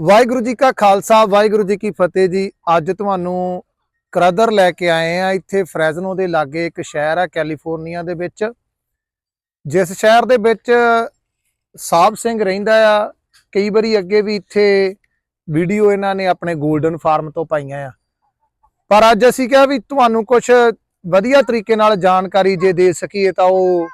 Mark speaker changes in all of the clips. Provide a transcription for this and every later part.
Speaker 1: ਵਾਹਿਗੁਰੂ ਜੀ ਕਾ ਖਾਲਸਾ, ਵਾਹਿਗੁਰੂ ਜੀ ਕੀ ਫਤਿਹ ਜੀ। ਅੱਜ ਤੁਹਾਨੂੰ ਕਰਦਰ ਲੈ ਕੇ ਆਏ ਆ, ਇੱਥੇ ਫ੍ਰੈਜ਼ਨੋ ਦੇ ਲਾਗੇ ਇੱਕ ਸ਼ਹਿਰ ਆ, ਕੈਲੀਫੋਰਨੀਆ ਦੇ ਵਿੱਚ। ਜਿਸ ਸ਼ਹਿਰ ਦੇ ਵਿੱਚ ਸਾਬ ਸਿੰਘ ਰਹਿੰਦਾ ਆ, ਕਈ ਵਾਰੀ ਅੱਗੇ ਵੀ ਇੱਥੇ ਵੀਡੀਓ ਇਹਨਾਂ ਨੇ ਆਪਣੇ 골ਡਨ ਫਾਰਮ ਤੋਂ ਪਾਈਆਂ ਆ। ਪਰ ਅੱਜ ਅਸੀਂ ਕਿਹਾ ਵੀ ਤੁਹਾਨੂੰ ਕੁਝ ਵਧੀਆ ਤਰੀਕੇ ਨਾਲ ਜਾਣਕਾਰੀ ਜੇ ਦੇ ਸਕੀਏ ਤਾਂ ਉਹ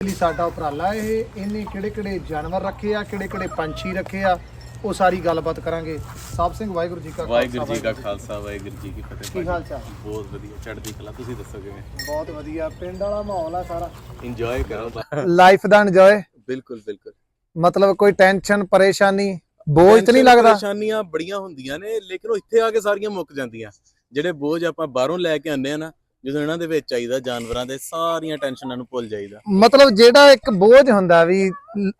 Speaker 1: ਲਈ ਸਾਡਾ ਉਪਰਾਲਾ ਇਹ, ਇਹਨੇ ਕਿਹੜੇ ਕਿਹੜੇ ਜਾਨਵਰ ਰੱਖੇ ਆ ਕਿਹੜੇ ਕਿਹੜੇ ਪੰਛੀ ਰੱਖੇ ਆ। ਉਹ ਸਾਰੀ ਗੱਲਬਾਤ ਕਰਾਂਗੇ। ਸਾਬ ਸਿੰਘ ਵਾਹਿਗੁਰੂ ਜੀ ਕਾ ਖਾਲਸਾ,
Speaker 2: ਵਾਹਿਗੁਰੂ ਜੀ ਕਾ ਖਾਲਸਾ ਵਾਹਿਗੁਰੂ ਜੀ ਕੀ ਫਤਿਹ।
Speaker 1: ਕੀ ਹਾਲ ਚਾਲ?
Speaker 2: ਬਹੁਤ ਵਧੀਆ ਚੜ੍ਹਦੀ ਕਲਾ ਤੁਸੀਂ ਦੱਸੋ ਕਿਵੇਂ?
Speaker 1: ਬਹੁਤ ਵਧੀਆ ਪਿੰਡ ਵਾਲਾ ਮਾਹੌਲ ਆ ਸਾਰਾ।
Speaker 2: ਇੰਜੋਏ ਕਰੋ।
Speaker 1: ਲਾਈਫ ਦਾ ਇੰਜੋਏ
Speaker 2: ਬਿਲਕੁਲ ਬਿਲਕੁਲ।
Speaker 1: ਮਤਲਬ ਕੋਈ ਟੈਨਸ਼ਨ ਪਰੇਸ਼ਾਨੀ? ਬੋਝ ਤਾਂ ਨਹੀਂ ਲੱਗਦਾ?
Speaker 2: ਪਰੇਸ਼ਾਨੀਆਂ ਬੜੀਆਂ ਹੁੰਦੀਆਂ ਨੇ ਲੇਕਿਨ ਉਹ ਇੱਥੇ ਆ ਕੇ ਸਾਰੀਆਂ ਮੁੱਕ ਜਾਂਦੀਆਂ। ਜਿਹੜੇ ਬੋਝ ਆਪਾਂ ਬਾਹਰੋਂ ਲੈ ਕੇ ਆਉਂਦੇ ਆ ਨਾ ਜਦੋਂ ਇਹਨਾਂ ਦੇ ਵਿੱਚ ਆਈਦਾ ਜਾਨਵਰਾਂ ਦੇ ਸਾਰੀਆਂ ਟੈਨਸ਼ਨਾਂ ਨੂੰ ਭੁੱਲ ਜਾਈਦਾ।
Speaker 1: ਮਤਲਬ ਜਿਹੜਾ ਇੱਕ ਬੋਝ ਹੁੰਦਾ ਵੀ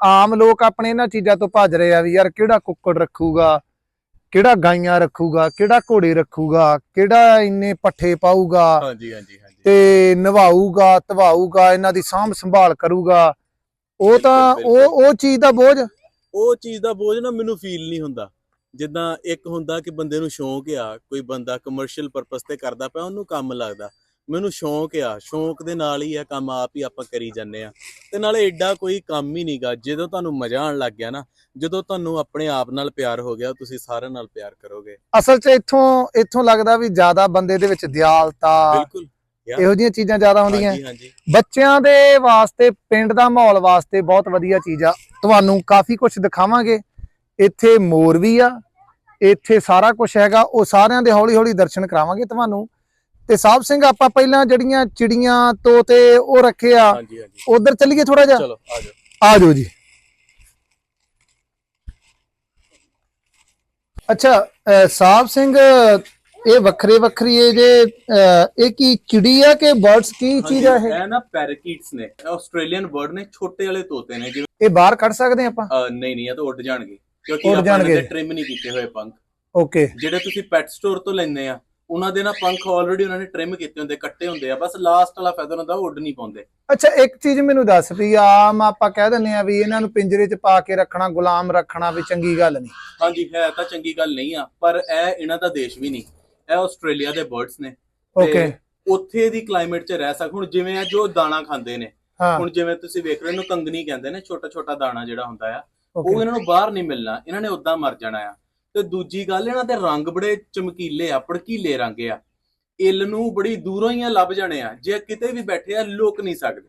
Speaker 1: ਆਮ ਲੋਕ ਆਪਣੇ ਇਹਨਾਂ ਚੀਜ਼ਾਂ ਤੋਂ ਭੱਜ ਰਹੇ ਆ ਵੀ ਯਾਰ ਕਿਹੜਾ ਕੁੱਕੜ ਰੱਖੂਗਾ ਕਿਹੜਾ ਗਾਈਆਂ ਰੱਖੂਗਾ ਕਿਹੜਾ ਘੋੜੇ ਰੱਖੂਗਾ ਕਿਹੜਾ ਇੰਨੇ ਪੱਠੇ ਪਾਊਗਾ
Speaker 2: ਹਾਂਜੀ ਹਾਂਜੀ ਹਾਂਜੀ।
Speaker 1: ਤੇ ਨਵਾਊਗਾ ਧਵਾਊਗਾ ਇਹਨਾਂ ਦੀ ਸਾਂਭ ਸੰਭਾਲ ਕਰੂਗਾ ਉਹ ਤਾਂ ਉਹ ਉਹ ਚੀਜ਼ ਦਾ ਬੋਝ।
Speaker 2: ਉਹ ਚੀਜ਼ ਦਾ ਬੋਝ ਨਾ ਮੈਨੂੰ ਫੀਲ ਨਹੀਂ ਹੁੰਦਾ। ਜਿੱਦਾਂ ਇੱਕ ਹੁੰਦਾ ਕਿ ਬੰਦੇ ਨੂੰ ਸ਼ੌਂਕ ਆ ਕੋਈ ਬੰਦਾ ਕਮਰਸ਼ੀਅਲ ਪਰਪਸ ਤੇ ਕਰਦਾ ਪਿਆ ਉਹਨੂੰ ਕੰਮ ਲੱਗਦਾ। ਮੈਨੂੰ ਸ਼ੌਂਕ ਆ ਸ਼ੌਂਕ ਦੇ ਨਾਲ ਹੀ ਇਹ ਕੰਮ ਆਪ ਹੀ ਆਪਾਂ ਕਰੀ ਜਾਂਦੇ ਆ। ਤੇ ਨਾਲੇ ਐਡਾ ਕੋਈ ਕੰਮ ਹੀ ਨਹੀਂਗਾ ਜਦੋਂ ਤੁਹਾਨੂੰ ਮਜ਼ਾ ਆਉਣ ਲੱਗ ਗਿਆ ਨਾ ਜਦੋਂ ਤੁਹਾਨੂੰ ਆਪਣੇ ਆਪ ਨਾਲ ਪਿਆਰ ਹੋ ਗਿਆ ਤੁਸੀਂ ਸਾਰਿਆਂ ਨਾਲ ਪਿਆਰ ਕਰੋਗੇ।
Speaker 1: ਅਸਲ 'ਚ ਇੱਥੋਂ ਇੱਥੋਂ ਲੱਗਦਾ ਵੀ ਜ਼ਿਆਦਾ ਬੰਦੇ ਦੇ ਵਿੱਚ ਦਿਆਲਤਾ
Speaker 2: ਬਿਲਕੁਲ
Speaker 1: ਇਹੋ ਜਿਹੀਆਂ ਚੀਜ਼ਾਂ ਜ਼ਿਆਦਾ ਹੁੰਦੀਆਂ। ਬੱਚਿਆਂ ਦੇ ਵਾਸਤੇ ਪਿੰਡ ਦਾ ਮਾਹੌਲ ਵਾਸਤੇ ਬਹੁਤ ਵਧੀਆ ਚੀਜ਼ ਆ। ਤੁਹਾਨੂੰ ਕਾਫੀ ਕੁਝ ਦਿਖਾਵਾਂਗੇ। ਇੱਥੇ ਮੋਰ ਵੀ ਆ ਇੱਥੇ ਸਾਰਾ ਕੁਝ ਹੈਗਾ ਉਹ ਸਾਰਿਆਂ ਦੇ ਹੌਲੀ ਹੌਲੀ ਦਰਸ਼ਨ ਕਰਾਵਾਂਗੇ ਤੁਹਾਨੂੰ। ਤੇ ਸਾਹਿਬ ਸਿੰਘ ਆਪਾਂ ਪਹਿਲਾਂ ਜਿਹੜੀਆਂ ਚਿੜੀਆਂ ਤੋਤੇ ਉਹ ਰੱਖੇ ਆ
Speaker 2: ਹਾਂਜੀ ਹਾਂਜੀ।
Speaker 1: ਉਧਰ ਚੱਲੀਏ ਥੋੜਾ ਜਿਹਾ?
Speaker 2: ਚਲੋ ਆ ਜਾਓ।
Speaker 1: ਆ ਜਾਓ ਜੀ। ਅੱਛਾ ਅਹ ਸਾਹਿਬ ਸਿੰਘ ਇਹ ਵੱਖਰੇ ਵੱਖਰੀ ਇਹ ਜੇ ਅਹ ਇਹ ਕੀ ਚਿੜੀ ਆ ਕਿ ਬਰਡਸ ਕੀ ਚੀਜ਼ ਆ ਇਹ?
Speaker 2: ਇਹ ਨਾ ਪੈਰਾਕੀਟਸ ਨੇ ਇਹ ਆਸਟ੍ਰੇਲੀਅਨ ਬਰਡ ਨੇ ਛੋਟੇ ਵਾਲੇ ਤੋਤੇ ਨੇ ਜਿਵੇਂ
Speaker 1: ਇਹ ਬਾਹਰ ਕੱਢ ਸਕਦੇ ਆਪਾਂ?
Speaker 2: ਅਹ, ਨਹੀਂ ਨਹੀਂ ਇਹ ਤਾਂ ਉੱਡ ਜਾਣਗੇ। ਕਿਉਂਕਿ
Speaker 1: ਉੱਡ
Speaker 2: ਆਪਾਂ
Speaker 1: ਜਾਣਗੇ।
Speaker 2: ਇਹਨਾਂ ਦੇ ਟ੍ਰਿਮ ਨਹੀਂ ਕੀਤੇ ਹੋਏ ਪੰਖ।
Speaker 1: ਓਕੇ।
Speaker 2: ਜਿਹੜੇ ਤੁਸੀਂ ਪੈਟ ਸਟੋਰ ਤੋਂ ਲੈਂਦੇ ਆ ਉਹਨਾਂ ਦੇ ਨਾ ਪੰਖ ਆਲਰੇਡੀ ਉਹਨਾਂ ਨੇ ਟ੍ਰਿਮ ਕੀਤੇ ਹੁੰਦੇ ਕੱਟੇ ਹੁੰਦੇ ਆ ਬਸ ਲਾਸਟ ਵਾਲਾ ਫੈਦਰ ਹੁੰਦਾ ਉਹ ਉੱਡ ਨਹੀਂ ਪਾਉਂਦੇ।
Speaker 1: ਅੱਛਾ ਇੱਕ ਚੀਜ਼ ਮੈਨੂੰ ਦੱਸ ਵੀ ਆਮ ਆਪਾਂ ਕਹਿ ਦਿੰਦੇ ਆ ਵੀ ਇਹਨਾਂ ਨੂੰ ਪਿੰਜਰੇ 'ਚ ਪਾ ਕੇ ਰੱਖਣਾ ਗੁਲਾਮ ਰੱਖਣਾ ਵੀ ਚੰਗੀ ਗੱਲ ਨਹੀਂ।
Speaker 2: ਹਾਂਜੀ ਹੈ ਤਾਂ ਚੰਗੀ ਗੱਲ ਨਹੀਂ ਆ ਪਰ ਇਹ ਇਹਨਾਂ ਦਾ ਦੇਸ਼ ਵੀ ਨਹੀਂ। ਇਹ ਆਸਟ੍ਰੇਲੀਆ ਦੇ ਬਰਡਸ ਨੇ।
Speaker 1: ਓਕੇ
Speaker 2: ਉੱਥੇ ਦੀ ਕਲਾਈਮੇਟ 'ਚ ਰਹਿ ਸਕ ਹੁਣ ਜਿਵੇਂ ਆ ਜੋ ਦਾਣਾ ਖਾਂਦੇ ਨੇ ਹੁਣ ਜਿਵੇਂ ਤੁਸੀਂ ਵੇਖ ਰਹੇ ਹੋ ਕੰਗਣੀ ਕਹਿੰਦੇ ਨੇ ਛੋਟਾ ਛੋਟਾ ਦਾਣਾ ਜਿਹੜਾ ਹੁੰਦਾ ਆ ਉਹ ਇਹਨਾਂ ਨੂੰ ਬਾਹਰ ਨਹੀਂ ਮਿਲਣਾ ਇਹਨਾਂ ਨੇ ਉਦਾਂ ਮਰ ਜਾਣਾ ਆ। ਤੇ ਦੂਜੀ ਗੱਲ ਇਹਨਾਂ ਦੇ ਰੰਗ ਬੜੇ ਚਮਕੀਲੇ ਆ ਭੜਕੀਲੇ ਰੰਗ ਆ। ਇੱਲ ਨੂੰ ਬੜੀ ਦੂਰੋਂ ਹੀ ਆ ਲੱਭ ਜਾਣੇ ਆ ਜੇ ਕਿਤੇ ਵੀ ਬੈਠੇ ਆ ਲੁਕ ਨਹੀਂ ਸਕਦੇ।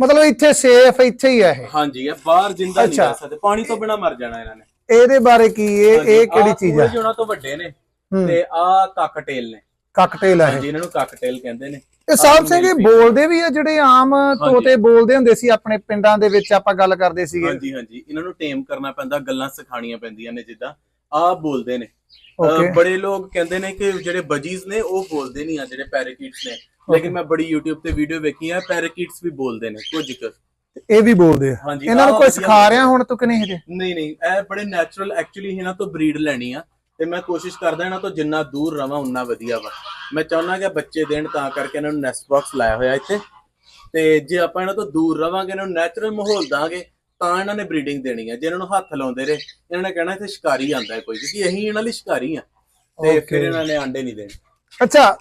Speaker 1: ਮਤਲਬ ਇੱਥੇ ਸੇਫ ਇੱਥੇ ਹੀ ਆ ਇਹ।
Speaker 2: ਹਾਂਜੀ ਇਹ ਬਾਹਰ ਜਿੰਦਾ ਨਹੀਂ
Speaker 1: ਅੱਛਾ।
Speaker 2: ਰਹਿ ਸਕਦੇ ਪਾਣੀ ਤੋਂ ਬਿਨਾ ਮਰ ਜਾਣਾ ਇਹਨਾਂ ਨੇ।
Speaker 1: ਇਹਦੇ ਬਾਰੇ ਕੀ ਇਹ ਇਹ ਕਿਹੜੀ ਚੀਜ਼ ਆ?
Speaker 2: ਉਹਨਾਂ ਤੋਂ ਵੱਡੇ ਨੇ
Speaker 1: ਹੂੰ।
Speaker 2: ਤੇ ਆ ਕਾਕਟੇਲ ਨੇ।
Speaker 1: ਕਾਕਟੇਲ ਆ ਇਹ।
Speaker 2: ਹਾਂਜੀ ਇਹਨਾਂ ਨੂੰ ਕਾਕਟੇਲ ਕਹਿੰਦੇ ਨੇ।
Speaker 1: ਇਹ ਸਾਹਿਬ ਸਿੰਘ ਇਹ ਬੋਲਦੇ ਵੀ ਆ ਜਿਹੜੇ ਆਮ ਤੋਤੇ ਬੋਲਦੇ ਹੁੰਦੇ ਸੀ ਆਪਣੇ ਪਿੰਡਾਂ ਦੇ ਵਿੱਚ ਆਪਾਂ ਗੱਲ ਕਰਦੇ ਸੀਗੇ।
Speaker 2: ਹਾਂਜੀ ਹਾਂਜੀ ਇਹਨਾਂ ਨੂੰ ਟੇਮ ਕਰਨਾ ਪੈਂਦਾ ਗੱਲਾਂ ਸਿਖਾਣੀਆਂ ਪੈਂਦੀਆਂ ਨੇ ਜਿੱਦਾਂ। ਆ ਬੋਲਦੇ ਨੇ। ਬੜੇ ਲੋਕ ਕਹਿੰਦੇ ਨੇ ਕਿ ਜਿਹੜੇ ਬਜੀਜ਼ ਨੇ ਉਹ ਬੋਲਦੇ ਨਹੀਂ ਆ ਜਿਹੜੇ ਪੈਰਾਕੀਟਸ ਨੇ। ਲੇਕਿਨ ਮੈਂ ਬੜੀ YouTube ਤੇ ਵੀਡੀਓ ਵੇਖੀ ਆ ਪੈਰਾਕੀਟਸ ਵੀ ਬੋਲਦੇ ਨੇ ਕੁਝ ਕੁ।
Speaker 1: ਇਹ ਵੀ ਬੋਲਦੇ ਆ।
Speaker 2: ਹਾਂਜੀ
Speaker 1: ਇਹਨਾਂ ਨੂੰ
Speaker 2: ਆਹ
Speaker 1: ਕੋਈ
Speaker 2: ਵਧੀਆ
Speaker 1: ਸਿਖਾ ਰਿਹਾ ਹੁਣ ਤੱਕ ਨਹੀਂ ਹਜੇ?
Speaker 2: ਨਹੀਂ ਨਹੀਂ ਇਹ ਬੜੇ ਨੈਚੁਰਲ ਐਕਚੁਅਲੀ ਇਹਨਾਂ ਤੋਂ ਬਰੀਡ ਲੈਣੀ ਆ। ਤੇ ਮੈਂ ਕੋਸ਼ਿਸ਼ ਕਰਦਾ ਇਹਨਾਂ ਤੋਂ ਜਿੰਨਾ ਦੂਰ ਰਵਾਂ ਉਨਾ ਵਧੀਆ ਵਾ। ਮੈਂ ਚਾਹੁੰਦਾ ਕਿ ਬੱਚੇ ਦੇਣ ਤਾਂ ਕਰਕੇ ਇਹਨਾਂ ਨੂੰ ਨੈਸਟ ਬਾਕਸ ਲਾਇਆ ਹੋਇਆ ਇੱਥੇ। ਤੇ ਜੇ ਆਪਾਂ ਇਹਨਾਂ ਤੋਂ ਦੂਰ ਰਵਾਂਗੇ ਇਹਨਾਂ ਨੂੰ ਨੈਚੁਰਲ ਮਾਹੌਲ ਦਾਂਗੇ ਤਾਂ ਇਹਨਾਂ ਨੇ ਬਰੀਡਿੰਗ ਦੇਣੀ ਆ ਜੇ ਇਹਨਾਂ ਨੂੰ ਹੱਥ ਲਾਉਂਦੇ ਰਹੇ ਇਹਨਾਂ ਨੇ ਕਹਿਣਾ ਇੱਥੇ ਸ਼ਿਕਾਰੀ ਆਂਦਾ ਹੈ ਕੋਈ ਕਿਉਂਕਿ ਅਸੀਂ ਇਹਨਾਂ ਲਈ ਸ਼ਿਕਾਰੀ ਆ ਤੇ. ਫਿਰ ਇਹਨਾਂ ਨੇ ਆਂਡੇ ਨਹੀਂ ਦੇਣੇ।
Speaker 1: ਅੱਛਾ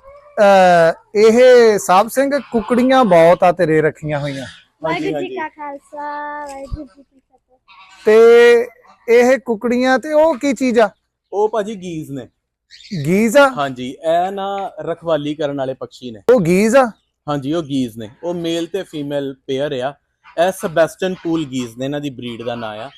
Speaker 1: ਇਹ ਸਾਹਿਬ ਸਿੰਘ ਕੁਕੜੀਆਂ ਬਹੁਤ ਆ ਤੇਰੇ ਰੱਖੀਆਂ ਹੋਈਆਂ।
Speaker 2: ਹਾਂਜੀ
Speaker 3: ਵਾਹਿਗੁਰੂ ਜੀ
Speaker 2: ਹਾਂਜੀ
Speaker 3: ਕਾ ਖਾਲਸਾ ਵਾਹਿਗੁਰੂ ਜੀ ਕੀ ਫਤਿਹ।
Speaker 1: ਤੇ ਇਹ ਕੁਕੜੀਆਂ ਤੇ ਉਹ ਕੀ ਚੀਜ਼ ਆ?
Speaker 2: ਉਹ ਭਾਜੀ ਗੀਜ਼ ਨੇ।
Speaker 1: ਗੀਜ਼ ਆ?
Speaker 2: ਹਾਂਜੀ ਇਹ ਨਾ ਰਖਵਾਲੀ ਕਰਨ ਵਾਲੇ ਪੰਛੀ ਨੇ।
Speaker 1: ਉਹ ਗੀਜ਼ ਆ?
Speaker 2: ਹਾਂਜੀ ਉਹ ਗੀਜ਼ ਨੇ। ਉਹ ਮੇਲ ਤੇ ਫੀਮੇਲ ਪੇਅਰ ਆ। ਇਹ ਸੈਬੈਸਟਨ ਪੂਲ ਗੀਜ਼ ਨੇ ਇਹਨਾਂ ਦੀ ਬਰੀਡ ਦਾ ਨਾਂ ਆ।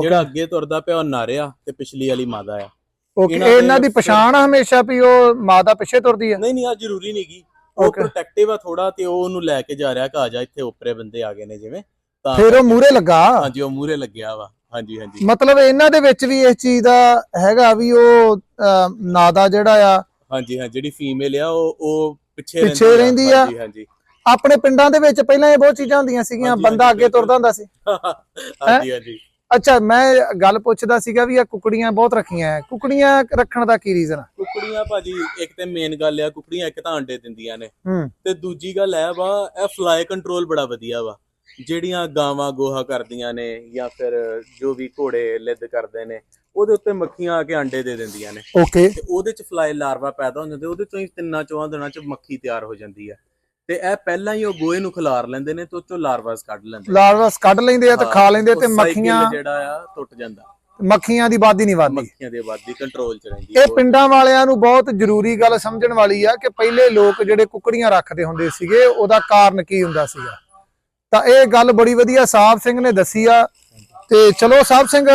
Speaker 2: ਜਿਹੜਾ ਅੱਗੇ ਤੁਰਦਾ ਪਿਆ ਉਹ ਨਰ ਆ ਤੇ ਪਿਛਲੀ ਵਾਲੀ ਮਾਦਾ ਆ।
Speaker 1: ਓਕੇ
Speaker 2: ਇਹਨਾਂ ਦੇ
Speaker 1: ਪਛਾਣ ਆ ਹਮੇਸ਼ਾ ਵੀ ਉਹ ਮਾਦਾ ਪਿੱਛੇ ਤੁਰਦੀ ਆ?
Speaker 2: ਨਹੀਂ ਨਹੀਂ ਆ ਜ਼ਰੂਰੀ ਨਹੀਂਗੀ ਉਹ. ਪ੍ਰੋਟੈਕਟਿਵ ਆ ਥੋੜਾ ਤੇ ਉਹ ਉਹਨੂੰ ਲੈ ਕੇ ਜਾ ਰਿਹਾ ਕਿ ਜਾ ਇੱਥੇ ਉੱਪਰੇ ਬੰਦੇ ਆ ਗਏ ਨੇ ਜਿਵੇਂ। ਤਾਂ
Speaker 1: ਫਿਰ ਉਹ ਮੂਰੇ ਲੱਗਾ?
Speaker 2: ਹਾਂਜੀ ਉਹ ਮੂਰੇ ਲੱਗਿਆ ਵਾ। ਹਾਂਜੀ ਹਾਂਜੀ।
Speaker 1: ਮਤਲਬ ਇਹਨਾਂ ਦੇ ਵਿੱਚ ਵੀ ਇਸ ਚੀਜ਼ ਦਾ ਹੈਗਾ ਵੀ ਉਹ ਨਾਦਾ ਜਿਹੜਾ ਆ
Speaker 2: ਹਾਂਜੀ ਹਾਂ ਜਿਹੜੀ ਫੀਮੇਲ ਆ ਉਹ ਉਹ ਪਿੱਛੇ
Speaker 1: ਰਹਿੰਦੀ ਆ।
Speaker 2: ਹਾਂਜੀ ਹਾਂਜੀ।
Speaker 1: ਆਪਣੇ ਪਿੰਡਾਂ ਦੇ ਵਿੱਚ ਪਹਿਲਾਂ ਇਹ ਬਹੁਤ ਚੀਜ਼ਾਂ ਹੁੰਦੀਆਂ ਸੀਗੀਆਂ ਬੰਦਾ ਅੱਗੇ ਤੁਰਦਾ ਹੁੰਦਾ ਸੀ।
Speaker 2: ਹਾਂਜੀ ਹਾਂਜੀ।
Speaker 1: ਅੱਛਾ ਮੈਂ ਗੱਲ ਪੁੱਛਦਾ ਸੀਗਾ ਵੀ ਆ ਕੁਕੜੀਆਂ ਬਹੁਤ ਰੱਖੀਆਂ ਐ। ਕੁਕੜੀਆਂ ਰੱਖਣ ਦਾ ਕੀ ਰੀਜ਼ਨ ਆ?
Speaker 2: ਕੁਕੜੀਆਂ ਭਾਜੀ ਇੱਕ ਤੇ ਮੇਨ ਗੱਲ ਆ ਕੁਕੜੀਆਂ ਇੱਕ ਤਾਂ ਅੰਡੇ ਦਿੰਦੀਆਂ ਨੇ। ਤੇ ਦੂਜੀ ਗੱਲ ਇਹ ਵਾ ਇਹ ਫਲਾਈ ਕੰਟਰੋਲ ਬੜਾ ਵਧੀਆ ਵਾ। ਜਿਹੜੀਆਂ ਗਾਵਾਂ ਗੋਹਾ ਕਰਦੀਆਂ ਨੇ ਜਾਂ ਫਿਰ ਜੋ ਵੀ ਘੋੜੇ ਲਿੱਦ ਕਰਦੇ ਨੇ ਉਹਦੇ ਉੱਤੇ ਮੱਖੀਆਂ ਆ ਕੇ ਅੰਡੇ ਦੇ ਦਿੰਦੀਆਂ ਨੇ।
Speaker 1: ਓਕੇ
Speaker 2: ਤੇ ਉਹਦੇ ਚ ਫਲਾਈ ਲਾਰਵਾ ਪੈਦਾ ਹੋ ਜਾਂਦੇ ਉਹਦੇ ਤੋਂ ਹੀ ਤਿੰਨਾਂ ਚੋਹਾਂ ਦਿਨਾਂ ਚ ਮੱਖੀ ਤਿਆਰ ਹੋ ਜਾਂਦੀ ਹੈ ਤੇ ਇਹ ਪਹਿਲਾਂ ਹੀ ਉਹ ਗੋਹੇ ਨੂੰ ਖਿਲਾਰ ਲੈਂਦੇ ਨੇ ਤੇ ਉਹ ਚੋਂ ਲਾਰਵਾਸ ਕੱਢ ਲੈਂਦੇ ਨੇ।
Speaker 1: ਲਾਰਵਾਸ ਕੱਢ ਲੈਂਦੇ ਆ ਤੇ ਖਾ ਲੈਂਦੇ ਤੇ ਮੱਖੀਆਂ
Speaker 2: ਜਿਹੜਾ ਆ ਟੁੱਟ ਜਾਂਦਾ।
Speaker 1: ਮੱਖੀਆਂ ਦੀ ਆਬਾਦੀ ਨਹੀਂ ਵੱਧਦੀ।
Speaker 2: ਮੱਖੀਆਂ ਦੀ ਆਬਾਦੀ ਕੰਟਰੋਲ ਚ ਰਹਿੰਦੀ
Speaker 1: ਇਹ ਪਿੰਡਾਂ ਵਾਲਿਆਂ ਨੂੰ ਬਹੁਤ ਜ਼ਰੂਰੀ ਗੱਲ ਸਮਝਣ ਵਾਲੀ ਆ ਕਿ ਪਹਿਲੇ ਲੋਕ ਜਿਹੜੇ ਕੁੱਕੜੀਆਂ ਰੱਖਦੇ ਹੁੰਦੇ ਸੀਗੇ ਉਹਦਾ ਕਾਰਨ ਕੀ ਹੁੰਦਾ ਸੀਗਾ? ਤਾਂ ਇਹ ਗੱਲ ਬੜੀ ਵਧੀਆ ਸਾਹਿਬ ਸਿੰਘ ਨੇ ਦੱਸੀ ਆ। ਤੇ ਚਲੋ ਸਾਹਿਬ ਸਿੰਘ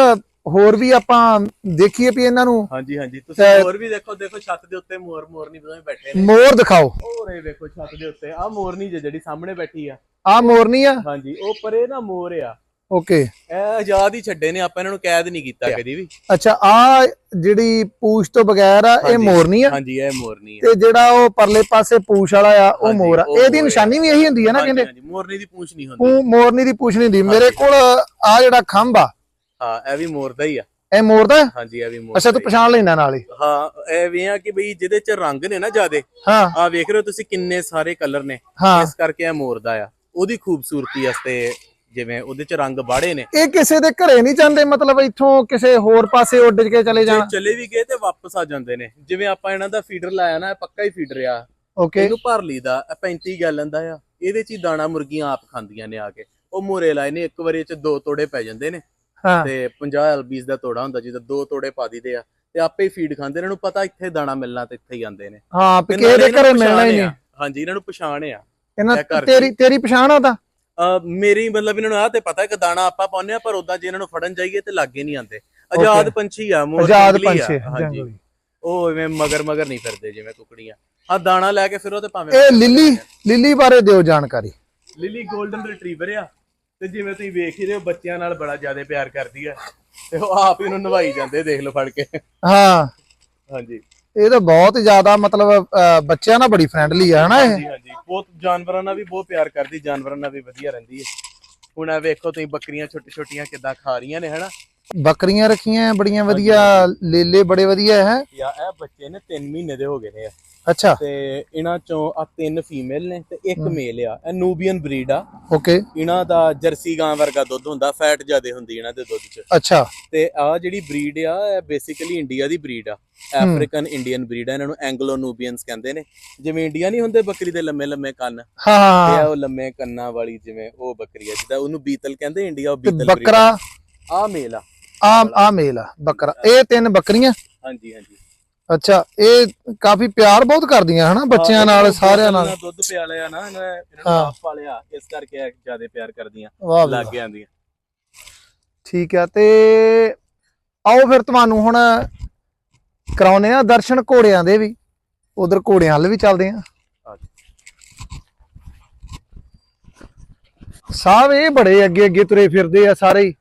Speaker 1: ਹੋਰ ਵੀ ਆਪਾਂ ਦੇਖੀਏ ਵੀ ਇਹਨਾਂ ਨੂੰ।
Speaker 2: ਹਾਂਜੀ ਹਾਂਜੀ। ਤੁਸੀਂ ਹੋਰ ਵੀ ਦੇਖੋ ਦੇਖੋ ਛੱਤ ਦੇ ਉੱਤੇ ਮੋਰ ਮੋਰਨੀ ਦੋਵੇਂ ਬੈਠੇ ਨੇ।
Speaker 1: ਮੋਰ ਦਿਖਾਓ।
Speaker 2: ਇਹ ਵੇਖੋ ਛੱਤ ਦੇ ਉੱਤੇ। ਆ ਮੋਰਨੀ ਜੇ ਜਿਹੜੀ ਸਾਹਮਣੇ ਬੈਠੀ ਆ।
Speaker 1: ਆ ਮੋਰਨੀ ਆ?
Speaker 2: ਹਾਂਜੀ ਉਹ ਪਰੇ ਨਾ ਮੋਰ ਆ।
Speaker 1: ਓਕੇ।
Speaker 2: ਇਹ ਆਜ਼ਾਦ ਹੀ ਛੱਡੇ ਨੇ ਆਪਾਂ ਇਹਨਾਂ ਨੂੰ ਕੈਦ ਨਹੀਂ ਕੀਤਾ ਕਦੀ ਵੀ।
Speaker 1: ਅੱਛਾ ਆ ਜਿਹੜੀ ਪੂਛ ਤੋਂ ਬਗੈਰ ਆ ਇਹ। ਮੋਰਨੀ ਆ?
Speaker 2: ਹਾਂਜੀ ਇਹ ਮੋਰਨੀ ਆ।
Speaker 1: ਤੇ ਜਿਹੜਾ ਉਹ ਪਰਲੇ ਪਾਸੇ ਪੂਛ ਵਾਲਾ ਆ ਉਹ ਮੋਰ ਆ। ਇਹਦੀ
Speaker 2: ਮੋਰ।
Speaker 1: ਨਿਸ਼ਾਨੀ ਵੀ ਇਹੀ ਹੁੰਦੀ ਆ ਨਾ ਕਹਿੰਦੇ?
Speaker 2: ਹਾਂਜੀ ਮੋਰਨੀ ਦੀ ਪੂੰਛ ਨਹੀਂ ਹੁੰਦੀ।
Speaker 1: ਉਹ ਮੋਰਨੀ ਦੀ ਪੂਛ ਨਹੀਂ ਹੁੰਦੀ। ਮੇਰੇ ਕੋਲ ਆ ਜਿਹੜਾ ਖੰਭ ਆ
Speaker 2: ਹਾਂ ਇਹ ਵੀ ਮੋਰ ਦਾ ਹੀ ਆ।
Speaker 1: ਇਹ ਮੋਰ ਦਾ?
Speaker 2: ਹਾਂਜੀ ਇਹ ਵੀ ਮੋਰ
Speaker 1: ਅੱਛਾ ਤੂੰ। ਪਛਾਣ ਲੈਣਾ ਨਾਲ ਹੀ।
Speaker 2: ਹਾਂ ਇਹ ਵੀ ਆ ਕਿ ਬਈ ਜਿਹਦੇ ਚ ਰੰਗ ਨੇ ਨਾ ਜਿਆਦੇ
Speaker 1: ਹਾਂ।
Speaker 2: ਆ ਵੇਖ ਰਹੇ ਹੋ ਤੁਸੀਂ ਕਿੰਨੇ ਸਾਰੇ ਕਲਰ ਨੇ। ਇਸ ਕਰਕੇ ਇਹ ਮੋਰ ਦਾ ਆ। ਉਹਦੀ ਖੂਬਸੂਰਤੀ ਵਾਸਤੇ ਜਿਵੇਂ ਉਹਦੇ ਚ ਰੰਗ ਬਾੜੇ ਨੇ।
Speaker 1: ਇਹ ਕਿਸੇ ਦੇ ਘਰੇ ਨਹੀਂ ਜਾਂਦੇ ਮਤਲਬ ਇੱਥੋਂ ਕਿਸੇ ਹੋਰ ਪਾਸੇ ਉੱਡ ਕੇ ਚਲੇ ਜਾਣ?
Speaker 2: ਚਲੇ ਵੀ ਗਏ ਤੇ ਵਾਪਸ ਆ ਜਾਂਦੇ ਨੇ। ਜਿਵੇਂ ਆਪਾਂ ਇਹਨਾਂ ਦਾ ਫੀਡਰ ਲਾਇਆ ਨਾ ਪੱਕਾ ਹੀ ਫੀਡਰ ਆ।
Speaker 1: ਓਕੇ
Speaker 2: ਇਹਨੂੰ ਭਰ ਲਈਦਾ ਇਹ 35 ਗੈਲਨ ਦਾ ਆ। ਇਹਦੇ ਚ ਹੀ ਦਾਣਾ ਮੁਰਗੀਆਂ ਆਪ ਖਾਂਦੀਆਂ ਨੇ ਆ ਕੇ। ਉਹ ਮੋਰੇ ਲਾਏ ਨੇ ਇੱਕ ਵਾਰੀ ਚ ਦੋ ਤੋੜੇ ਪੈ ਜਾਂਦੇ ਨੇ।
Speaker 1: ਹਾਂ।
Speaker 2: ਤੇ 50 ਐਲਬੀਸ ਦਾ ਤੋੜਾ ਹੁੰਦਾ ਜਿਹਦਾ ਦੋ ਤੋੜੇ ਪਾ ਦਈਦੇ ਆ ਤੇ ਆਪੇ ਹੀ ਫੀਡ ਖਾਂਦੇ ਇਹਨਾਂ ਨੂੰ ਪਤਾ ਇੱਥੇ ਦਾਣਾ ਮਿਲਣਾ ਤੇ ਇੱਥੇ ਹੀ ਆਉਂਦੇ ਨੇ।
Speaker 1: ਹਾਂ ਵੀ ਕਿਸੇ ਦੇ ਘਰੇ ਮਿਲਣਾ ਹੀ ਨਹੀਂ।
Speaker 2: ਹਾਂਜੀ ਇਹਨਾਂ ਨੂੰ ਪਛਾਣ ਆ
Speaker 1: ਇਹਨਾਂ ਤੇਰੀ ਤੇਰੀ ਪਛਾਣ ਆ ਤਾਂ?
Speaker 2: ਮੇਰੀ ਮਤਲਬ ਇਹਨਾਂ ਨੂੰ ਆ ਤੇ ਪਤਾ ਕਿ ਦਾਣਾ ਆਪਾਂ ਪਾਉਂਦੇ ਆ ਪਰ ਉਦਾਂ ਜੇ ਇਹਨਾਂ ਨੂੰ ਫੜਨ ਜਾਈਏ ਤੇ ਲਾਗੇ ਨਹੀਂ ਆਉਂਦੇ। ਆਜ਼ਾਦ ਪੰਛੀ ਆ ਮੋਰ
Speaker 1: ਆਜ਼ਾਦ ਪੰਛੀ
Speaker 2: ਹਾਂਜੀ। ਉਹ ਐਵੇਂ ਮਗਰ ਮਗਰ ਨਹੀਂ ਫਿਰਦੇ ਜਿਵੇਂ ਕੁਕੜੀਆਂ। ਆ ਦਾਣਾ ਲੈ ਕੇ ਫਿਰੋ ਤੇ ਭਾਵੇਂ
Speaker 1: ਇਹ ਲਿਲੀ ਲਿਲੀ ਬਾਰੇ ਦਿਓ ਜਾਣਕਾਰੀ।
Speaker 2: ਲਿਲੀ 골ਡਨ ਰਿਟਰੀਵਰ ਆ। ਤੇ ਜਿਵੇਂ ਤੁਸੀਂ ਵੇਖ ਹੀ ਰਹੇ ਹੋ ਬੱਚਿਆਂ ਨਾਲ ਬੜਾ ਜ਼ਿਆਦਾ ਪਿਆਰ ਕਰਦੀ ਆ। ਤੇ ਉਹ ਆਪ ਹੀ ਉਹਨੂੰ ਨਵਾਈ ਜਾਂਦੇ ਦੇਖ ਲਓ ਫੜ ਕੇ।
Speaker 1: ਹਾਂ।
Speaker 2: ਹਾਂਜੀ।
Speaker 1: ਇਹ ਤਾਂ ਬਹੁਤ ਜ਼ਿਆਦਾ ਮਤਲਬ ਅਹ, ਬੱਚਿਆਂ ਨਾਲ ਬੜੀ ਫਰੈਂਡਲੀ ਆ ਹਨਾ ਇਹ?
Speaker 2: ਹਾਂਜੀ ਹਾਂਜੀ। ਬਹੁਤ ਜਾਨਵਰਾਂ ਨਾਲ ਵੀ ਬਹੁਤ ਪਿਆਰ ਕਰਦੀ ਜਾਨਵਰਾਂ ਨਾਲ ਵੀ ਵਧੀਆ ਰਹਿੰਦੀ ਹੈ ਹੁਣ ਆ ਵੇਖੋ ਤੁਸੀਂ ਬੱਕਰੀਆਂ ਛੋਟੀ ਛੋਟੀਆਂ ਕਿੱਦਾਂ ਖਾ ਰਹੀਆਂ ਨੇ ਹਨਾ?
Speaker 1: ਬੱਕਰੀਆਂ ਰੱਖੀਆਂ ਬੜੀਆਂ ਵਧੀਆ ਲੇਲੇ ਬੜੇ ਵਧੀਆ ਹੈ।
Speaker 2: ਯਾ ਇਹ ਬੱਚੇ ਨੇ 3 ਮਹੀਨੇ ਦੇ ਹੋ ਗਏ ਨੇ
Speaker 1: ਅੱਛਾ।
Speaker 2: ਤੇ ਇਹਨਾਂ ਚੋਂ ਆ ਤਿੰਨ ਫੀਮੇਲ ਨੇ ਤੇ ਇੱਕ ਮੇਲ ਆ। ਇਹ ਨੂਬੀਅਨ ਬਰੀਡ ਆ।
Speaker 1: ਓਕੇ।
Speaker 2: ਇਹਨਾਂ ਦਾ ਜਰਸੀ ਗਾਂ ਵਰਗਾ ਦੁੱਧ ਹੁੰਦਾ ਫੈਟ ਜ਼ਿਆਦਾ ਹੁੰਦੀ ਇਹਨਾਂ ਦੇ ਦੁੱਧ 'ਚ।
Speaker 1: ਅੱਛਾ।
Speaker 2: ਤੇ ਆ ਜਿਹੜੀ ਬਰੀਡ ਆ ਇਹ ਬੇਸਿਕਲੀ ਇੰਡੀਆ ਦੀ ਬਰੀਡ ਆ। ਅਫਰੀਕਨ ਇੰਡੀਅਨ ਬਰੀਡ ਆ ਇਹਨਾਂ ਨੂੰ ਐਂਗਲੋ ਨੂਬੀਅਨਸ ਕਹਿੰਦੇ ਨੇ। ਜਿਵੇਂ ਇੰਡੀਆ ਨਹੀਂ ਹੁੰਦੇ ਬੱਕਰੀ ਦੇ ਲੰਮੇ ਲੰਮੇ ਕੰਨ?
Speaker 1: ਹਾਂ
Speaker 2: ਤੇ ਉਹ ਲੰਮੇ ਕੰਨਾਂ ਵਾਲੀ ਜਿਵੇਂ ਉਹ ਬੱਕਰੀ ਆ ਜਿਹਦਾ ਉਹਨੂੰ ਬੀਤਲ ਕਹਿੰਦੇ ਇੰਡੀਆ ਉਹ ਬੀਤਲ
Speaker 1: ਬੱਕਰਾ?
Speaker 2: ਆ ਮੇਲ ਆ।
Speaker 1: ਆ ਆ ਮੇਲ ਆ ਬੱਕਰਾ। ਇਹ ਤਿੰਨ ਬੱਕਰੀਆਂ?
Speaker 2: ਹਾਂਜੀ ਹਾਂਜੀ।
Speaker 1: ਅੱਛਾ ਇਹ ਕਾਫੀ ਪਿਆਰ ਬਹੁਤ ਕਰਦੀਆਂ ਹਨਾ ਬੱਚਿਆਂ ਨਾਲ ਸਾਰਿਆਂ ਨਾਲ।
Speaker 2: ਦੁੱਧ ਪਿਆ ਲਿਆ ਨਾ ਇਹਨਾਂ ਨੇ। ਆਪ ਪਾਲਿਆ ਇਸ ਕਰਕੇ ਜ਼ਿਆਦਾ ਪਿਆਰ ਕਰਦੀਆਂ ਲੱਗ। ਜਾਂਦੀਆਂ।
Speaker 1: ਠੀਕ ਆ ਤੇ ਆਓ ਫਿਰ ਤੁਹਾਨੂੰ ਹੁਣ ਕਰਾਉਨੇ ਆ ਦਰਸ਼ਨ ਘੋੜਿਆਂ ਦੇ ਵੀ। ਉਧਰ ਘੋੜਿਆਂ ਵੱਲ ਵੀ ਚੱਲਦੇ ਆ। ਸਾਹਿਬ ਇਹ ਬੜੇ ਅੱਗੇ ਅੱਗੇ ਤੁਰੇ ਫਿਰਦੇ ਆ ਸਾਰੇ ਹੀ।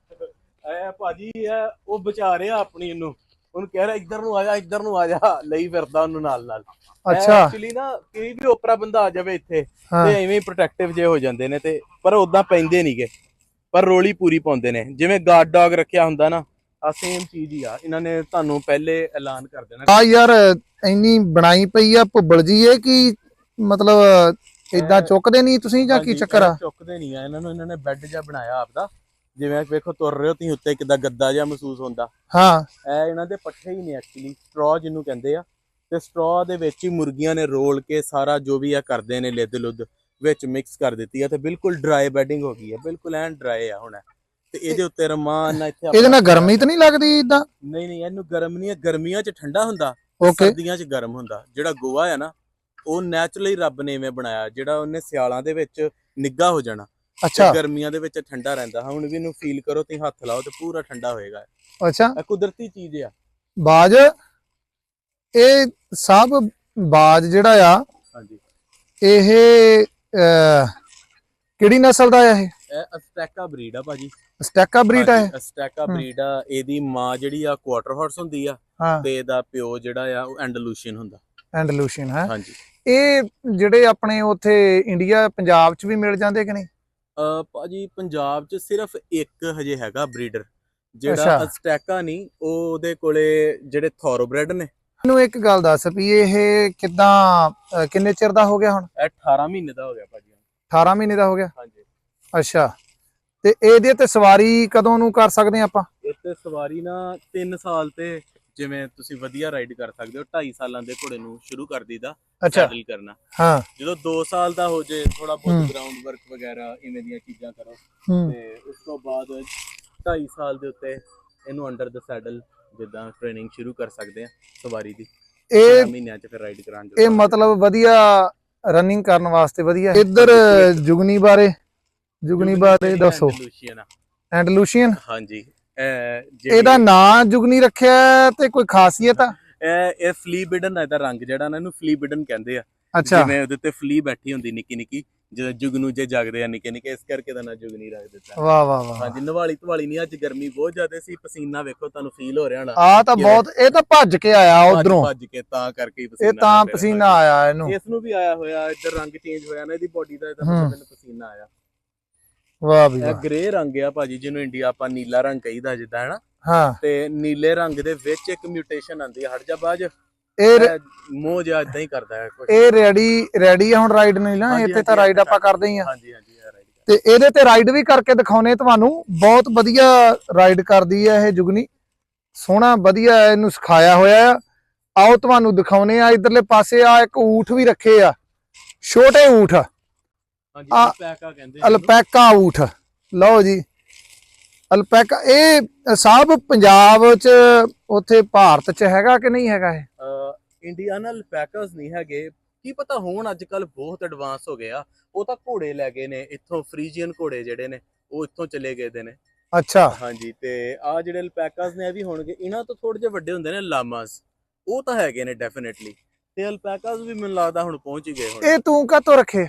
Speaker 2: ਐ ਭਾਜੀ ਐ ਉਹ ਬਚਾ ਰਿਹਾ ਆਪਣੀ ਇਹਨੂੰ ਉਹਨੂੰ ਕਹਿ ਰਿਹਾ ਇੱਧਰ ਨੂੰ ਆ ਜਾ ਇੱਧਰ ਨੂੰ ਆ ਜਾ ਲਈ ਫਿਰਦਾ ਉਹਨੂੰ ਨਾਲ ਨਾਲ।
Speaker 1: ਅੱਛਾ।
Speaker 2: ਐਕਚੁਅਲੀ ਨਾ ਕੋਈ ਵੀ ਓਪਰਾ ਬੰਦਾ ਆ ਜਾਵੇ ਇੱਥੇ ਤੇ ਐਵੇਂ ਪ੍ਰੋਟੈਕਟਿਵ ਜੇ ਹੋ ਜਾਂਦੇ ਨੇ ਤੇ ਪਰ ਉਦਾਂ ਪੈਂਦੇ ਨਹੀਂਗੇ ਪਰ ਰੋਲੀ ਪੂਰੀ ਪਾਉਂਦੇ ਨੇ। ਜਿਵੇਂ ਗਾਰਡ ਡੌਗ ਰੱਖਿਆ ਹੁੰਦਾ ਨਾ ਆ ਸੇਮ ਚੀਜ਼ ਹੀ ਆ। ਇਹਨਾਂ ਨੇ ਤੁਹਾਨੂੰ ਪਹਿਲੇ ਐਲਾਨ ਕਰ ਦੇਣਾ।
Speaker 1: ਆ ਯਾਰ ਇੰਨੀ ਬਣਾਈ ਪਈ ਆ ਭੁੱਬਲ ਜੀ ਇਹ ਕੀ ਮਤਲਬ ਇਦਾਂ ਚੁੱਕਦੇ ਨਹੀਂ ਤੁਸੀਂ ਜਾਂ ਕੀ ਚੱਕਰ ਆ?
Speaker 2: ਚੁੱਕਦੇ ਨਹੀਂ ਆ। ਇਹਨਾਂ ਨੂੰ ਇਹਨਾਂ ਨੇ ਬੈੱਡ ਜਿਹਾ ਬਣਾਇਆ ਆਪਦਾ। ਜਿਵੇਂ ਵੇਖੋ ਤੁਰ ਰਹੇ ਹੋ ਤੁਸੀਂ ਉੱਤੇ ਕਿਦਾਂ ਗੱਦਾ ਜਿਹਾ ਮਹਿਸੂਸ ਹੁੰਦਾ।
Speaker 1: ਹਾਂ।
Speaker 2: ਇਹ ਇਹਨਾਂ ਦੇ ਪੱਠੇ ਹੀ ਨੇ ਐਕਚੁਅਲੀ ਸਟ੍ਰॉ ਜਿਹਨੂੰ ਕਹਿੰਦੇ ਆ। ਤੇ ਸਟ੍ਰॉ ਦੇ ਵਿੱਚ ਹੀ ਮੁਰਗੀਆਂ ਨੇ ਰੋਲ ਕੇ ਸਾਰਾ ਜੋ ਵੀ ਆ ਕਰਦੇ ਨੇ ਲਿੱਦ ਲੁੱਦ ਵਿੱਚ ਮਿਕਸ ਕਰ ਦਿੱਤੀ ਆ ਤੇ ਬਿਲਕੁਲ ਡਰਾਈ ਬੈਡਿੰਗ ਹੋ ਗਈ ਹੈ ਬਿਲਕੁਲ ਐਨ ਡਰਾਈ ਆ ਹੁਣ। ਤੇ ਇਹਦੇ ਉੱਤੇ ਰਮਾਨ ਨਾਲ ਇੱਥੇ
Speaker 1: ਇਹਦੇ ਨਾਲ ਗਰਮੀ ਤਾਂ ਨਹੀਂ ਲੱਗਦੀ ਇਦਾਂ
Speaker 2: ਨਹੀਂ ਨਹੀਂ ਇਹਨੂੰ ਗਰਮ ਨਹੀਂ ਹੈ ਗਰਮੀਆਂ 'ਚ ਠੰਡਾ ਹੁੰਦਾ ਸਰਦੀਆਂ 'ਚ ਗਰਮ ਹੁੰਦਾ। ਜਿਹੜਾ ਗੋਆ ਹੈ ਨਾ ਉਹ ਨੈਚੁਰਲੀ ਰੱਬ ਨੇ ਇਵੇਂ ਬਣਾਇਆ ਜਿਹੜਾ ਉਹਨੇ ਸਿਆਲਾਂ ਦੇ ਵਿੱਚ ਨਿੱਘਾ ਹੋ ਜਾਣਾ।
Speaker 1: ਅੱਛਾ।
Speaker 2: ਗਰਮੀਆਂ ਦੇ ਵਿੱਚ ਠੰਡਾ ਰਹਿੰਦਾ। ਹੁਣ ਵੀ ਇਹਨੂੰ ਫੀਲ ਕਰੋ ਤੁਸੀਂ ਹੱਥ ਲਾਓ ਤੇ ਪੂਰਾ ਠੰਡਾ ਹੋਏਗਾ।
Speaker 1: ਅੱਛਾ।
Speaker 2: ਇਹ ਕੁਦਰਤੀ ਚੀਜ਼ ਆ।
Speaker 1: ਬਾਜ ਇਹ ਸਭ ਬਾਜ ਜਿਹੜਾ ਆ
Speaker 2: ਹਾਂਜੀ।
Speaker 1: ਇਹ ਕਿਹੜੀ ਨਸਲ ਦਾ ਆ ਇਹ?
Speaker 2: ਅਸਟੈਕਾ ਬਰੀਡ ਆ ਭਾਜੀ।
Speaker 1: ਸਟੈਕਾ ਬਰੀਡ ਹੈ
Speaker 2: ਅਸਟੈਕਾ। ਬਰੀਡ ਆ। ਇਹਦੀ ਮਾਂ ਜਿਹੜੀ ਆ ਕੁਆਟਰ ਹਾਰਸ ਹੁੰਦੀ ਆ ਤੇ ਇਹਦਾ ਪਿਓ ਜਿਹੜਾ ਆ ਉਹ ਐਂਡਲੂਸ਼ੀਅਨ ਹੁੰਦਾ।
Speaker 1: ਐਂਡਲੂਸ਼ੀਅਨ ਹੈ?
Speaker 2: ਹਾਂਜੀ।
Speaker 1: ਇਹ ਜਿਹੜੇ ਆਪਣੇ ਉਥੇ ਇੰਡੀਆ ਪੰਜਾਬ ਚ ਵੀ ਮਿਲ ਜਾਂਦੇ ਕਿ ਨਹੀਂ?
Speaker 2: ਭਾਜੀ ਪੰਜਾਬ 'ਚ ਸਿਰਫ ਇੱਕ ਹਜੇ ਹੈਗਾ ਬਰੀਡਰ। ਜਿਹੜਾ ਅਸਟੈਕਾ ਨਹੀਂ ਉਹ ਉਹਦੇ ਕੋਲੇ ਜਿਹੜੇ ਥੋਰੋਬ੍ਰੈਡ ਨੇ।
Speaker 1: ਮੈਨੂੰ ਇੱਕ ਗੱਲ ਦੱਸ ਵੀ ਇਹ ਕਿਦਾਂ ਕਿੰਨੇ ਚਿਰ ਦਾ ਹੋ ਗਿਆ ਹੁਣ?
Speaker 2: ਇਹ 18 ਮਹੀਨੇ ਦਾ ਹੋ ਗਿਆ ਭਾਜੀ।
Speaker 1: 18 ਮਹੀਨੇ ਦਾ ਹੋ ਗਿਆ?
Speaker 2: ਹਾਂਜੀ।
Speaker 1: ਅੱਛਾ। ਤੇ ਇਹਦੇ ਤੇ ਸਵਾਰੀ ਕਦੋਂ ਨੂੰ ਕਰ ਸਕਦੇ ਆਪਾਂ?
Speaker 2: ਇੱਥੇ ਸਵਾਰੀ ਨਾ 3 ਸਾਲ ਤੇ ਜਿਵੇਂ ਤੁਸੀਂ ਵਧੀਆ ਰਾਈਡ ਕਰ ਸਕਦੇ ਹੋ 2.5 ਸਾਲਾਂ ਦੇ ਘੋੜੇ ਨੂੰ ਸ਼ੁਰੂ ਕਰ ਦੀਦਾ ਸੈਡਲ ਕਰਨਾ।
Speaker 1: ਹਾਂ।
Speaker 2: ਜਦੋਂ 2 ਸਾਲ ਦਾ ਹੋ ਜੇ ਥੋੜਾ। ਬਹੁਤ ਗਰਾਊਂਡ ਵਰਕ ਵਗੈਰਾ ਇਵੇਂ ਦੀਆਂ ਚੀਜ਼ਾਂ ਕਰੋ। ਤੇ ਉਸ ਤੋਂ ਬਾਅਦ 2.5 ਸਾਲ ਦੇ ਉੱਤੇ ਇਹਨੂੰ ਅੰਡਰ ਦ ਸੈਡਲ ਜਿੱਦਾਂ ਟ੍ਰੇਨਿੰਗ ਸ਼ੁਰੂ ਕਰ ਸਕਦੇ ਆ ਸਵਾਰੀ ਦੀ।
Speaker 1: ਇਹ
Speaker 2: ਮਹੀਨਿਆਂ ਚ ਫਿਰ ਰਾਈਡ ਕਰਾਉਣ
Speaker 1: ਇਹ ਮਤਲਬ ਵਧੀਆ ਰਨਿੰਗ ਕਰਨ ਵਾਸਤੇ ਵਧੀਆ। ਇੱਧਰ ਜੁਗਨੀ ਬਾਰੇ ਜੁਗਨੀ ਬਾਰੇ ਦੱਸੋ।
Speaker 2: ਆ।
Speaker 1: ਐਂਡਲੂਸ਼ੀਅਨ
Speaker 2: ਹਾਂਜੀ।
Speaker 1: ਇਹਦਾ ਨਾਂ ਜੁਗਨੀ ਰੱਖਿਆ ਤੇ ਕੋਈ ਖਾਸੀਅਤ ਆ?
Speaker 2: ਇਹ ਇਹ ਫਲੀ ਬਿਡਨ ਇਹਦਾ ਰੰਗ ਜਿਹੜਾ ਨਾ ਇਹਨੂੰ ਫਲੀ ਬਿਡਨ ਕਹਿੰਦੇ ਆ।
Speaker 1: ਅੱਛਾ।
Speaker 2: ਜਿਵੇਂ ਉਹਦੇ ਤੇ ਫਲੀ ਬੈਠੀ ਹੁੰਦੀ ਨਿੱਕੀ ਨਿੱਕੀ ਜਦੋਂ ਜੁਗਨੂ ਜੇ ਜਾਗਦੇ ਆ ਨਿੱਕੇ ਨਿੱਕੇ ਇਸ ਕਰਕੇ ਦਾ ਨਾਂ ਜੁਗਨੀ ਰੱਖ ਦਿੱਤਾ।
Speaker 1: ਵਾਹ ਵਾਹ ਵਾਹ।
Speaker 2: ਹਾਂਜੀ ਨਵਾਲੀ ਧਵਾਲੀ ਨਹੀਂ ਅੱਜ ਗਰਮੀ ਬਹੁਤ ਜ਼ਿਆਦਾ ਸੀ ਪਸੀਨਾ ਵੇਖੋ ਤੁਹਾਨੂੰ ਫੀਲ ਹੋ ਰਿਹਾ ਹੋਣਾ।
Speaker 1: ਆ ਤਾਂ ਬਹੁਤ ਇਹ ਤਾਂ ਭੱਜ ਕੇ ਆਇਆ ਉਧਰੋਂ।
Speaker 2: ਭੱਜ ਕੇ ਤਾਂ ਕਰਕੇ ਹੀ
Speaker 1: ਇਹ
Speaker 2: ਪਸੀਨਾ
Speaker 1: ਤਾਂ
Speaker 2: ਆ ਰਿਹਾ।
Speaker 1: ਪਸੀਨਾ ਆਇਆ ਇਹਨੂੰ।
Speaker 2: ਇਸ ਨੂੰ ਵੀ ਆਇਆ ਹੋਇਆ ਇੱਧਰ ਰੰਗ ਚੇਂਜ ਹੋਇਆ ਨਾ ਇਹਦੀ ਬਾਡੀ ਦਾ ਇਹਦਾ ਪਸੀਨਾ ਆਇਆ।
Speaker 1: ਵਾਹ ਵੀ
Speaker 2: ਇਹ
Speaker 1: ਵਾਹ।
Speaker 2: ਗ੍ਰੇ ਰੰਗ ਆ ਭਾਜੀ ਜਿਹਨੂੰ ਇੰਡੀਆ ਆਪਾਂ ਨੀਲਾ ਰੰਗ ਕਹੀਦਾ ਜਿੱਦਾਂ ਹੈ ਨਾ
Speaker 1: ਹਾਂ।
Speaker 2: ਤੇ ਨੀਲੇ ਰੰਗ ਦੇ ਵਿੱਚ ਇੱਕ ਮਿਊਟੇਸ਼ਨ ਆਂਦੀ ਹੈ ਹਟ ਜਾ ਬਾਜ।
Speaker 1: ਇਹ ਰ-
Speaker 2: ਮੋਹ ਜਿਹਾ ਇਦਾਂ ਹੀ ਕਰਦਾ ਹੈ ਕੁਛ।
Speaker 1: ਇਹ ਰੈਡੀ ਰੈਡੀ ਆ ਹੁਣ ਰਾਈਡ ਨਹੀਂ ਨਾ ਇੱਥੇ ਤਾਂ ਰਾਈਡ ਆਪਾਂ ਕਰਦੇ ਹੀ ਆ।
Speaker 2: ਹਾਂਜੀ ਹਾਂਜੀ ਇਹ right।
Speaker 1: ਤੇ ਇਹਦੇ ਤੇ ਰਾਈਡ ਵੀ ਕਰਕੇ ਦਿਖਾਉਨੇ ਤੁਹਾਨੂੰ ਬਹੁਤ ਵਧੀਆ ਰਾਈਡ ਕਰਦੀ ਹੈ ਇਹ ਜੁਗਨੀ। ਸੋਹਣਾ ਵਧੀਆ ਇਹਨੂੰ ਸਿਖਾਇਆ ਹੋਇਆ ਆ। ਆਓ ਤੁਹਾਨੂੰ ਦਿਖਾਉਨੇ ਆ ਇਧਰਲੇ ਪਾਸੇ ਆ ਇੱਕ ਊਠ ਵੀ ਰੱਖੇ ਆ ਛੋਟੇ ਊਠ।
Speaker 2: ਹਾਂਜੀ ਕਹਿੰਦੇ।
Speaker 1: ਅਲਪੈਕਾ ਊਠ। ਲਓ ਜੀ। ਅਲਪੈਕਾ ਇਹ ਸਾਹਿਬ ਪੰਜਾਬ ਚ ਉੱਥੇ ਭਾਰਤ ਚ ਹੈਗਾ ਕਿ ਨਹੀਂ ਹੈਗਾ ਇਹ?
Speaker 2: ਨਾਲ ਪੈਕਰਸ ਨਹੀਂ ਹੈਗੇ। ਕੀ ਪਤਾ ਹੋਣ ਅੱਜ ਕੱਲ ਬਹੁਤ ਐਡਵਾਂਸ ਹੋ ਗਿਆ ਉਹ ਤਾਂ ਘੋੜੇ ਲੈ ਗਏ ਨੇ। ਇੱਥੋਂ ਫਰੀਜੀਅਨ ਘੋੜੇ ਜਿਹੜੇ ਨੇ ਉਹ ਇੱਥੋਂ ਚਲੇ ਗਏ ਦੇ ਨੇ।
Speaker 1: ਅੱਛਾ।
Speaker 2: ਹਾਂਜੀ ਤੇ ਆ ਜਿਹੜੇ ਅਲਪੈਕਾਸ ਨੇ ਇਹ ਵੀ ਹੋਣਗੇ। ਇਹਨਾਂ ਤੋਂ ਥੋੜੇ ਜਿਹਾ ਵੱਡੇ ਹੁੰਦੇ ਨੇ ਲਾਮਾਸ ਉਹ ਤਾਂ ਹੈਗੇ ਨੇ ਡੈਫੀਨਿਟਲੀ ਤੇ ਅਲਪੈਕਾਸ ਵੀ ਮੈਨੂੰ ਲੱਗਦਾ ਹੁਣ ਪਹੁੰਚ ਹੀ ਗਏ ਹੁਣ।
Speaker 1: ਇਹ ਤੂੰ ਕਾਤੋਂ ਰੱਖੇ?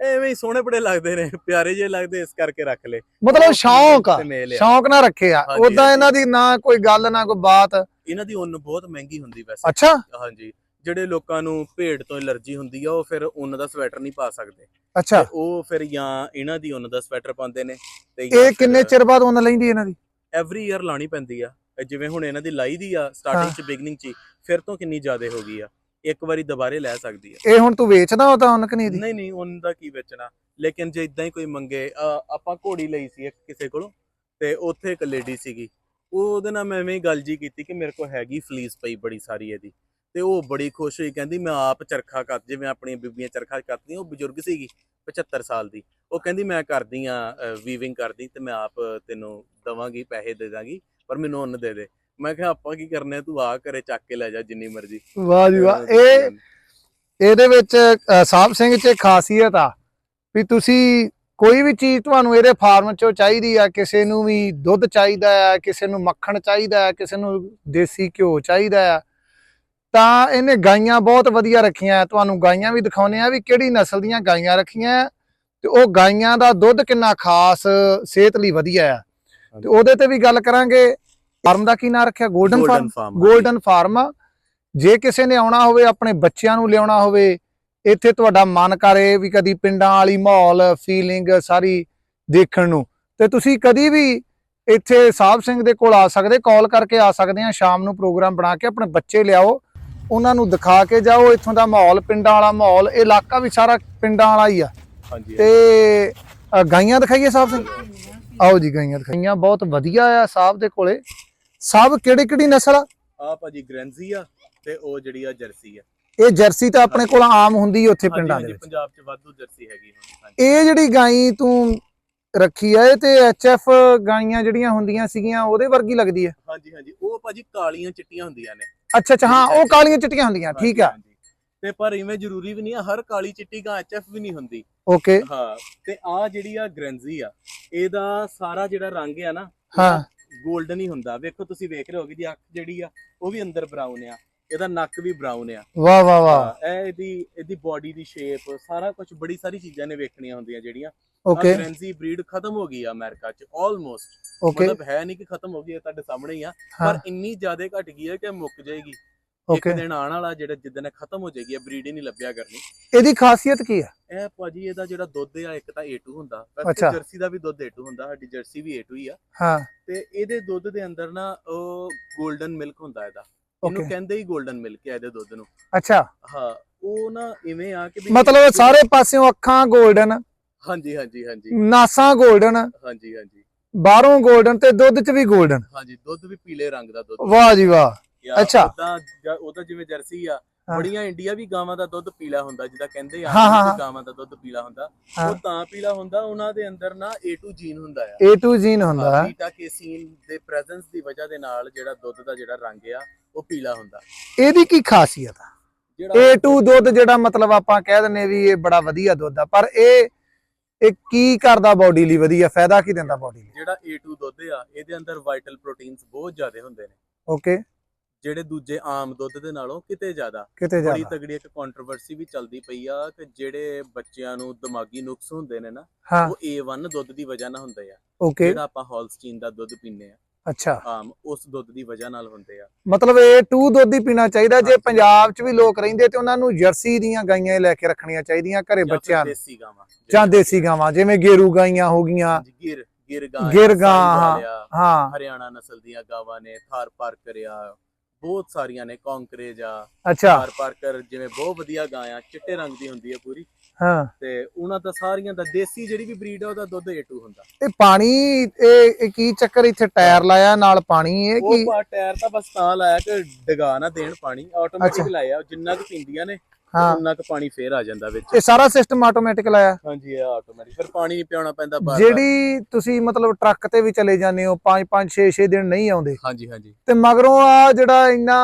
Speaker 2: ਐਵੇਂ ਹੀ ਸੋਹਣੇ ਬੜੇ ਲੱਗਦੇ ਨੇ ਪਿਆਰੇ ਜਿਹੇ ਲੱਗਦੇ ਇਸ ਕਰਕੇ ਰੱਖ ਲਏ।
Speaker 1: ਮਤਲਬ ਸ਼ੌਂਕ ਆ
Speaker 2: ਤੇ ਮੇਲ ਆ।
Speaker 1: ਸ਼ੌਂਕ ਨਾ ਰੱਖੇ ਆ।
Speaker 2: ਹਾਂਜੀ,
Speaker 1: ਉਦਾਂ
Speaker 2: ਹਾਂਜੀ।
Speaker 1: ਇਹਨਾਂ ਦੀ ਨਾ ਕੋਈ ਗੱਲ ਨਾ ਕੋਈ ਬਾਤ।
Speaker 2: ਇਹਨਾਂ ਦੀ ਉੱਨ ਬਹੁਤ ਮਹਿੰਗੀ ਹੁੰਦੀ ਵੈਸੇ।
Speaker 1: ਅੱਛਾ।
Speaker 2: ਹਾਂਜੀ। ਜਿਹੜੇ ਲੋਕਾਂ ਨੂੰ ਭੇਡ ਤੋਂ ਐਲਰਜੀ ਹੁੰਦੀ ਆ ਉਹ ਫਿਰ ਉੱਨ ਦਾ ਸਵੈਟਰ ਨਹੀਂ ਪਾ ਸਕਦੇ।
Speaker 1: ਅੱਛਾ।
Speaker 2: ਤੇ ਉਹ ਫਿਰ ਜਾਂ ਇਹਨਾਂ ਦੀ ਉੱਨ ਦਾ ਸਵੈਟਰ ਪਾਉਂਦੇ ਨੇ ਤੇ
Speaker 1: ਇਹ ਕਿੰਨੇ ਚਿਰ ਬਾਅਦ ਉਹਨਾਂ ਲੈਂਦੀ ਇਹਨਾਂ ਦੀ?
Speaker 2: ਐਵਰੀ ਈਅਰ ਲਾਣੀ ਪੈਂਦੀ ਆ। ਇਹ ਜਿਵੇਂ ਹੁਣ ਇਹਨਾਂ ਦੀ ਲਾਈ ਦੀ ਆ ਸਟਾਰਟਿੰਗ ਚ ਬਿਗਨਿੰਗ ਚ ਹੀ, ਫਿਰ ਤੋਂ ਕਿੰਨੀ ਜ਼ਿਆਦਾ ਹੋ ਗਈ ਆ। ਇੱਕ ਵਾਰੀ ਦੁਬਾਰੇ ਲੈ ਸਕਦੀ ਆ।
Speaker 1: ਇਹ ਹੁਣ ਤੂੰ ਵੇਚਦਾ ਉਹ ਤਾਂ ਉਹਨਾਂ ਕਨੀ ਦੀ
Speaker 2: ਨਹੀਂ ਨਹੀਂ ਉਹਨਾਂ ਦਾ ਕੀ ਵੇਚਣਾ? ਲੇਕਿਨ ਜੇ ਇਦਾਂ ਹੀ ਕੋਈ ਮੰਗੇ ਅ, ਆਪਾਂ ਘੋੜੀ ਲਈ ਸੀ ਇੱਕ ਕਿਸੇ ਕੋਲੋਂ ਤੇ ਉੱਥੇ ਇੱਕ ਲੇਡੀ ਸੀਗੀ। ਉਹ ਉਹਦੇ ਨਾਲ ਮੈਂ ਐਵੇਂ ਹੀ ਗੱਲ ਜੀ ਕੀਤੀ ਕਿ ਮੇਰੇ ਕੋਲ ਹੈਗੀ ਫਲੀਸ ਪਈ ਬੜੀ ਸਾਰੀ ਇਹਦੀ। ਤੇ ਉਹ ਬੜੀ ਖੁਸ਼ ਹੋਈ ਕਹਿੰਦੀ ਮੈਂ ਆਪ ਚਰਖਾ ਕੱਤ ਜਿਵੇਂ ਆਪਣੀਆਂ ਬੀਬੀਆਂ ਚਰਖਾ ਕੱਤਦੀਆਂ ਉਹ ਬਜ਼ੁਰਗ ਸੀਗੀ 75 ਸਾਲ ਦੀ। ਉਹ ਕਹਿੰਦੀ ਮੈਂ ਕਰਦੀ ਆ ਵੀਵਿੰਗ ਕਰਦੀ ਤੇ ਮੈਂ ਆਪ ਤੈਨੂੰ ਦਵਾਂਗੀ ਪੈਸੇ ਦੇ ਦਾਂਗੀ ਪਰ ਮੈਨੂੰ ਉਹਨ ਦੇ ਦੇ। ਮੈਂ ਕਿਹਾ ਆਪਾਂ ਕੀ ਕਰਨੇ ਆ, ਤੂੰ ਆ ਘਰੇ ਚੱਕ ਕੇ ਲੈ ਜਾ ਜਿੰਨੀ ਮਰਜ਼ੀ।
Speaker 1: ਵਾਹ ਜੀ ਵਾਹ। ਇਹ ਇਹਦੇ ਵਿੱਚ ਅ, ਸਾਹਿਬ ਸਿੰਘ ਚ ਖਾਸੀਅਤ ਆ ਵੀ ਤੁਸੀਂ ਕੋਈ ਵੀ ਚੀਜ਼ ਤੁਹਾਨੂੰ ਇਹਦੇ ਫਾਰਮ ਚੋਂ ਚਾਹੀਦੀ ਆ ਕਿਸੇ ਨੂੰ ਵੀ ਦੁੱਧ ਚਾਹੀਦਾ ਆ ਕਿਸੇ ਨੂੰ ਮੱਖਣ ਚਾਹੀਦਾ ਆ ਕਿਸੇ ਨੂੰ ਦੇਸੀ ਘਿਓ ਚਾਹੀਦਾ ਆ ਤਾਂ ਇਹਨੇ ਗਾਈਆਂ ਬਹੁਤ ਵਧੀਆ ਰੱਖੀਆਂ ਤੁਹਾਨੂੰ ਗਾਈਆਂ ਵੀ ਦਿਖਾਉਨੇ ਆ ਵੀ ਕਿਹੜੀ ਨਸਲ ਦੀਆਂ ਗਾਈਆਂ ਰੱਖੀਆਂ ਆ ਤੇ ਉਹ ਗਾਈਆਂ ਦਾ ਦੁੱਧ ਕਿੰਨਾ ਖਾਸ ਸਿਹਤ ਲਈ ਵਧੀਆ ਆ। ਤੇ ਉਹਦੇ ਤੇ ਵੀ ਗੱਲ ਕਰਾਂਗੇ। ਫਾਰਮ ਦਾ ਕੀ ਨਾਂ ਰੱਖਿਆ? Golden farm golden farm. ਜੇ ਕਿਸੇ ਨੇ ਆਉਣਾ ਹੋਵੇ ਆਪਣੇ ਬੱਚਿਆਂ ਨੂੰ ਲਿਆਉਣਾ ਹੋਵੇ ਇੱਥੇ ਤੁਹਾਡਾ ਮਨ ਕਰੇ ਵੀ ਕਦੀ ਪਿੰਡਾਂ ਵਾਲੀ ਮਾਹੌਲ ਫੀਲਿੰਗ ਸਾਰੀ ਦੇਖਣ ਨੂੰ। ਤੇ ਤੁਸੀਂ ਕਦੀ ਵੀ ਇੱਥੇ ਸਾਹਿਬ ਸਿੰਘ ਦੇ ਕੋਲ ਆ ਸਕਦੇ ਕਾਲ ਕਰਕੇ ਆ ਸਕਦੇ ਆ ਸ਼ਾਮ ਨੂੰ ਪ੍ਰੋਗਰਾਮ ਬਣਾ ਕੇ ਆਪਣੇ ਬੱਚੇ ਲਿਆਓ। ਉਹਨਾਂ ਨੂੰ ਦਿਖਾ ਕੇ ਜਾਓ ਇੱਥੋਂ ਦਾ ਮਾਹੌਲ ਪਿੰਡਾਂ ਵਾਲਾ ਮਾਹੌਲ ਇਹ ਇਲਾਕਾ ਵੀ ਸਾਰਾ ਪਿੰਡਾਂ ਵਾਲਾ ਹੀ ਆ।
Speaker 2: ਹਾਂਜੀ
Speaker 1: ਤੇ ਗਾਈਆਂ ਦਿਖਾਈਏ ਸਾਹਿਬ ਸਿੰਘ? ਆਓ ਜੀ ਗਾਈਆਂ ਦਿਖਾਈਆਂ ਬਹੁਤ ਵਧੀਆ ਆ ਸਾਹਿਬ ਦੇ ਕੋਲੇ। ਸਾਹਿਬ ਕਿਹੜੀ ਕਿਹੜੀ ਨਸਲ ਆ?
Speaker 2: ਆ ਭਾਜੀ ਗ੍ਰੈਂਜ਼ੀ ਆ ਤੇ ਉਹ ਜਿਹੜੀ ਆ ਜਰਸੀ ਆ।
Speaker 1: ਇਹ ਜਰਸੀ ਤਾਂ ਆਪਣੇ ਕੋਲ ਆਮ ਹੁੰਦੀ ਹੈ ਉੱਥੇ ਪਿੰਡਾਂ ਦੇ
Speaker 2: ਹਾਂਜੀ,
Speaker 1: ਵਿੱਚ।
Speaker 2: ਪੰਜਾਬ 'ਚ ਵਾਧੂ ਜਰਸੀ ਹੈਗੀ ਹੁਣ ਹਾਂਜੀ।
Speaker 1: ਇਹ ਜਿਹੜੀ ਗਾਈ ਤੂੰ ਰੱਖੀ ਆ ਇਹ ਤੇ ਐਚਐਫ ਗਾਈਆਂ ਜਿਹੜੀਆਂ ਹੁੰਦੀਆਂ ਸੀਗੀਆਂ ਉਹਦੇ ਵਰਗੀ ਲੱਗਦੀ ਹੈ?
Speaker 2: ਹਾਂਜੀ ਹਾਂਜੀ ਉਹ ਭਾਜੀ ਕਾਲੀਆਂ ਚਿੱਟੀਆਂ ਹੁੰਦੀਆਂ ਨੇ।
Speaker 1: ਅੱਛਾ ਅੱਛਾ ਹਾਂ ਉਹ ਕਾਲੀਆਂ ਚਿੱਟੀਆਂ ਹੁੰਦੀਆਂ ਠੀਕ ਆ।
Speaker 2: ਹਾਂਜੀ, ਹਾਂਜੀ। ਤੇ ਪਰ ਇਵੇਂ ਜ਼ਰੂਰੀ ਵੀ ਨਹੀਂ ਆ ਹਰ ਕਾਲੀ ਚਿੱਟੀ ਗਾਂ ਐਚਐਫ ਵੀ ਨਹੀਂ ਹੁੰਦੀ।
Speaker 1: ਓਕੇ।
Speaker 2: ਹਾਂ ਤੇ ਆ ਜਿਹੜੀ ਆ ਗ੍ਰੈਂਜ਼ੀ ਆ ਇਹਦਾ ਸਾਰਾ ਜਿਹੜਾ ਰੰਗ ਆ ਨਾ
Speaker 1: ਹਾਂ।
Speaker 2: 골ਡਨ ਹੀ ਹੁੰਦਾ। ਵੇਖੋ ਤੁਸੀਂ ਵੇਖ ਰਹੇ ਹੋਗੇ ਦੀ ਅੱਖ ਜਿਹੜੀ ਆ ਉਹ ਵੀ ਅੰਦਰ ਬਰਾਊਨ ਆ ਇਹਦਾ ਨੱਕ ਵੀ ਬਰਾਊਨ ਆ।
Speaker 1: ਵਾਹ ਵਾਹ ਵਾਹ।
Speaker 2: ਇਹ ਇਹਦੀ ਇਹਦੀ ਬਾਡੀ ਦੀ ਸ਼ੇਪ ਸਾਰਾ ਕੁਝ ਬੜੀ ਸਾਰੀ ਚੀਜ਼ਾਂ ਨੇ ਵੇਖਣੀਆਂ ਹੁੰਦੀਆਂ ਜਿਹੜੀਆਂ।
Speaker 1: ਓਕੇ
Speaker 2: ਗ੍ਰੈਂਜ਼ੀ ਬਰੀਡ ਖਤਮ ਹੋ ਗਈ ਆ ਅਮਰੀਕਾ 'ਚ ਆਲਮੋਸਟ ਮਤਲਬ ਹੈ ਨਹੀਂ ਕਿ ਖਤਮ ਹੋ ਗਈ ਹੈ ਤੁਹਾਡੇ ਸਾਹਮਣੇ ਹੀ ਆ। ਪਰ ਇੰਨੀ ਜ਼ਿਆਦਾ ਘਟ ਗਈ ਹੈ ਕਿ ਮੁੱਕ ਜਾਏਗੀ। ਇੱਕ ਦਿਨ ਆਉਣ ਵਾਲਾ ਜਿਹੜਾ ਜਿੱਦਣ ਖਤਮ ਹੋ ਜਾਏਗੀ ਬਰੀਡ ਹੀ ਨਹੀਂ ਲੱਭਿਆ ਕਰਨੀ।
Speaker 1: ਇਹਦੀ ਖਾਸੀਅਤ ਕੀ ਹੈ
Speaker 2: ਇਹ ਭਾਜੀ ਇਹਦਾ ਜਿਹੜਾ ਦੁੱਧ ਆ ਇੱਕ ਤਾਂ A2 ਹੁੰਦਾ।
Speaker 1: ਅੱਛਾ।
Speaker 2: ਜਰਸੀ ਦਾ ਵੀ ਦੁੱਧ A2 ਹੁੰਦਾ ਸਾਡੀ ਜਰਸੀ ਵੀ A2 ਹੀ ਆ।
Speaker 1: ਹਾਂ।
Speaker 2: ਤੇ ਇਹਦੇ ਦੁੱਧ ਦੇ ਅੰਦਰ ਨਾ ਉਹ 골ਡਨ ਮਿਲਕ ਹੁੰਦਾ ਇਹਦਾ। ਇਹਨੂੰ ਕਹਿੰਦੇ ਹੀ 골ਡਨ ਮਿਲਕ ਆ ਇਹਦੇ ਦੁੱਧ ਨੂੰ।
Speaker 1: ਅੱਛਾ।
Speaker 2: ਹਾਂ ਉਹ ਨਾ ਇਵੇਂ ਆ ਕਿ
Speaker 1: ਮਤਲਬ ਸਾਰੇ ਪਾਸਿਓਂ ਅੱਖਾਂ 골ਡਨ
Speaker 2: ਹਾਂਜੀ ਹਾਂਜੀ ਹਾਂਜੀ।
Speaker 1: ਨਾਸਾਂ 골ਡਨ
Speaker 2: ਹਾਂਜੀ ਹਾਂਜੀ।
Speaker 1: ਬਾਹਰੋਂ 골ਡਨ ਤੇ ਦੁੱਧ 'ਚ ਵੀ 골ਡਨ
Speaker 2: ਹਾਂਜੀ ਦੁੱਧ ਵੀ ਪੀਲੇ ਰੰਗ ਦਾ ਦੁੱਧ।
Speaker 1: ਵਾਹ ਜੀ ਵਾਹ।
Speaker 2: ਜਾਂ
Speaker 1: ਅੱਛਾ।
Speaker 2: ਉੱਦਾਂ ਜਾਂ ਉਹਦਾ ਜਿਵੇਂ ਜਰਸੀ ਆ
Speaker 1: ਹਾਂ।
Speaker 2: ਬੜੀਆਂ ਇੰਡੀਆ ਵੀ ਗਾਵਾਂ ਦਾ ਦੁੱਧ ਪੀਲਾ ਹੁੰਦਾ ਜਿੱਦਾਂ ਕਹਿੰਦੇ ਆ
Speaker 1: ਹਾਂ, ਹਾਂ,
Speaker 2: ਕਿ
Speaker 1: ਹਾਂ।
Speaker 2: ਗਾਵਾਂ ਦਾ ਦੁੱਧ ਪੀਲਾ ਹੁੰਦਾ
Speaker 1: ਹਾਂ।
Speaker 2: ਉਹ ਤਾਂ ਪੀਲਾ ਹੁੰਦਾ ਉਹਨਾਂ ਦੇ ਅੰਦਰ ਨਾ A2 ਜੀਨ ਹੁੰਦਾ ਆ
Speaker 1: A to ਜੀਨ ਹੁੰਦਾ
Speaker 2: ਬੀਟਾ ਕੇਸੀਨ ਦੇ ਪ੍ਰੈਜ਼ੈਂਸ ਦੀ ਵਜ੍ਹਾ ਦੇ ਨਾਲ ਜਿਹੜਾ ਦੁੱਧ ਦਾ ਜਿਹੜਾ ਰੰਗ ਆ ਉਹ ਪੀਲਾ ਹੁੰਦਾ
Speaker 1: ਇਹਦੀ ਕੀ ਖਾਸੀਅਤ ਆ A2 ਦੁੱਧ ਜਿਹੜਾ ਮਤਲਬ ਆਪਾਂ ਕਹਿ ਦਿੰਨੇ ਵੀ ਇਹ ਬੜਾ ਵਧੀਆ ਦੁੱਧ ਆ ਪਰ ਇਹ ਇਹ ਕੀ ਕਰਦਾ ਬਾਡੀ ਲਈ ਵਧੀਆ ਫਾਇਦਾ ਕੀ ਦਿੰਦਾ ਬਾਡੀ ਲਈ
Speaker 2: ਜਿਹੜਾ A2 ਦੁੱਧ ਆ ਇਹਦੇ ਅੰਦਰ ਵਾਈਟਲ ਪ੍ਰੋਟੀਨਸ ਬਹੁਤ ਜ਼ਿਆਦਾ ਹੁੰਦੇ ਨੇ
Speaker 1: ਓਕੇ
Speaker 2: ਜਿਹੜੇ ਦੂਜੇ ਆਮ ਦੁੱਧ ਦੇ ਨਾਲੋਂ ਕਿਤੇ ਜ਼ਿਆਦਾ।
Speaker 1: ਕਿਤੇ
Speaker 2: ਬੜੀ
Speaker 1: ਜ਼ਿਆਦਾ
Speaker 2: ਤਗੜੀ ਇੱਕ ਕੰਟਰੋਵਰਸੀ ਵੀ ਚੱਲਦੀ ਪਈ ਆ ਕਿ ਜਿਹੜੇ ਬੱਚਿਆਂ ਨੂੰ ਦਿਮਾਗੀ ਨੁਕਸ ਹੁੰਦੇ ਨੇ ਨਾ
Speaker 1: ਹਾਂ।
Speaker 2: ਉਹ A1 ਦੁੱਧ ਦੀ ਵਜ੍ਹਾ ਨਾਲ ਹੁੰਦੇ ਆ।
Speaker 1: ਓਕੇ
Speaker 2: ਜਿਹੜਾ ਆਪਾਂ ਹੌਲਸਟੀਨ ਦਾ ਦੁੱਧ ਪੀਂਦੇ ਆ।
Speaker 1: ਅੱਛਾ।
Speaker 2: ਆਮ ਉਸ ਦੁੱਧ ਦੀ ਵਜ੍ਹਾ ਨਾਲ ਹੁੰਦੇ ਆ।
Speaker 1: ਮਤਲਬ A2 ਦੁੱਧ ਹੀ ਪੀਣਾ ਚਾਹੀਦਾ ਜੇ ਪੰਜਾਬ 'ਚ ਵੀ ਲੋਕ ਰਹਿੰਦੇ ਤੇ ਉਹਨਾਂ ਨੂੰ ਜਰਸੀ ਦੀਆਂ ਗਾਈਆਂ ਹੀ ਲੈ ਕੇ ਰੱਖਣੀਆਂ ਚਾਹੀਦੀਆਂ ਘਰੇ
Speaker 2: ਜਾਂ ਫਿਰ
Speaker 1: ਬੱਚਿਆਂ ਨੂੰ।
Speaker 2: ਦੇਸੀ ਗਾਵਾਂ।
Speaker 1: ਜਾਂ ਦੇਸੀ ਗਾਵਾਂ ਜਿਵੇਂ ਗੇਰੂ ਗਾਈਆਂ ਹੋ ਗਈਆਂ।
Speaker 2: ਗਿਰ ਗਿਰ ਗਾਂ
Speaker 1: ਗਿਰ ਗਾਂ, ਹਾਂ
Speaker 2: ਹਰਿਆਣਾ ਨਸਲ ਦੀਆਂ ਗਾਵਾਂ ਨੇ ਥਾਰ ਪਾਰਕਰ ਆ ਬਹੁਤ ਸਾਰੀਆਂ ਨੇ ਕੌਂਕਰੇਜ ਆ
Speaker 1: ਅੱਛਾ।
Speaker 2: ਥਾਰ ਪਾਰਕਰ ਜਿਵੇਂ ਬਹੁਤ ਵਧੀਆ ਗਾਂ ਆ ਚਿੱਟੇ ਰੰਗ ਦੀ ਹੁੰਦੀ ਹੈ ਪੂਰੀ।
Speaker 1: ਹਾਂ।
Speaker 2: ਤੇ ਉਹਨਾਂ ਦਾ ਸਾਰੀਆਂ ਦਾ ਦੇਸੀ ਜਿਹੜੀ ਵੀ ਬਰੀਡ ਆ ਉਹਦਾ ਦੁੱਧ A2 ਹੁੰਦਾ।
Speaker 1: ਇਹ ਪਾਣੀ ਇਹ ਕੀ ਚੱਕਰ ਇੱਥੇ ਟਾਇਰ ਲਾਇਆ ਨਾਲ ਪਾਣੀ ਇਹ
Speaker 2: ਉਹ
Speaker 1: ਕੀ?
Speaker 2: ਪਾ ਟਾਇਰ ਤਾਂ ਬਸ ਤਾਂ ਲਾਇਆ ਕਿ ਡਗਾ ਨਾ ਦੇਣ ਪਾਣੀ ਆਟੋਮੈਟਿਕ। ਲਾਇਆ ਜਿੰਨਾ ਕੁ ਪੀਂਦੀਆਂ ਨੇ।
Speaker 1: ਹਾਂ।
Speaker 2: ਉਨਾ ਕੁ ਪਾਣੀ ਫੇਰ ਆ ਜਾਂਦਾ ਵਿੱਚ।
Speaker 1: ਇਹ ਸਾਰਾ ਸਿਸਟਮ ਆਟੋਮੈਟਿਕ ਲਾਇਆ।
Speaker 2: ਹਾਂਜੀ ਇਹ ਆਟੋਮੈਟਿਕ ਫਿਰ ਪਾਣੀ ਨਹੀਂ ਪਿਆਉਣਾ ਪੈਂਦਾ ਬਾਰ
Speaker 1: ਜਿਹੜੀ ਤੁਸੀਂ ਮਤਲਬ ਟਰੱਕ ਤੇ ਵੀ ਚਲੇ ਜਾਂਦੇ ਹੋ 5 5 6 6 ਦਿਨ ਨਹੀਂ ਆਉਂਦੇ।
Speaker 2: ਹਾਂਜੀ ਹਾਂਜੀ।
Speaker 1: ਤੇ ਮਗਰੋਂ ਆ ਜਿਹੜਾ ਇੰਨਾ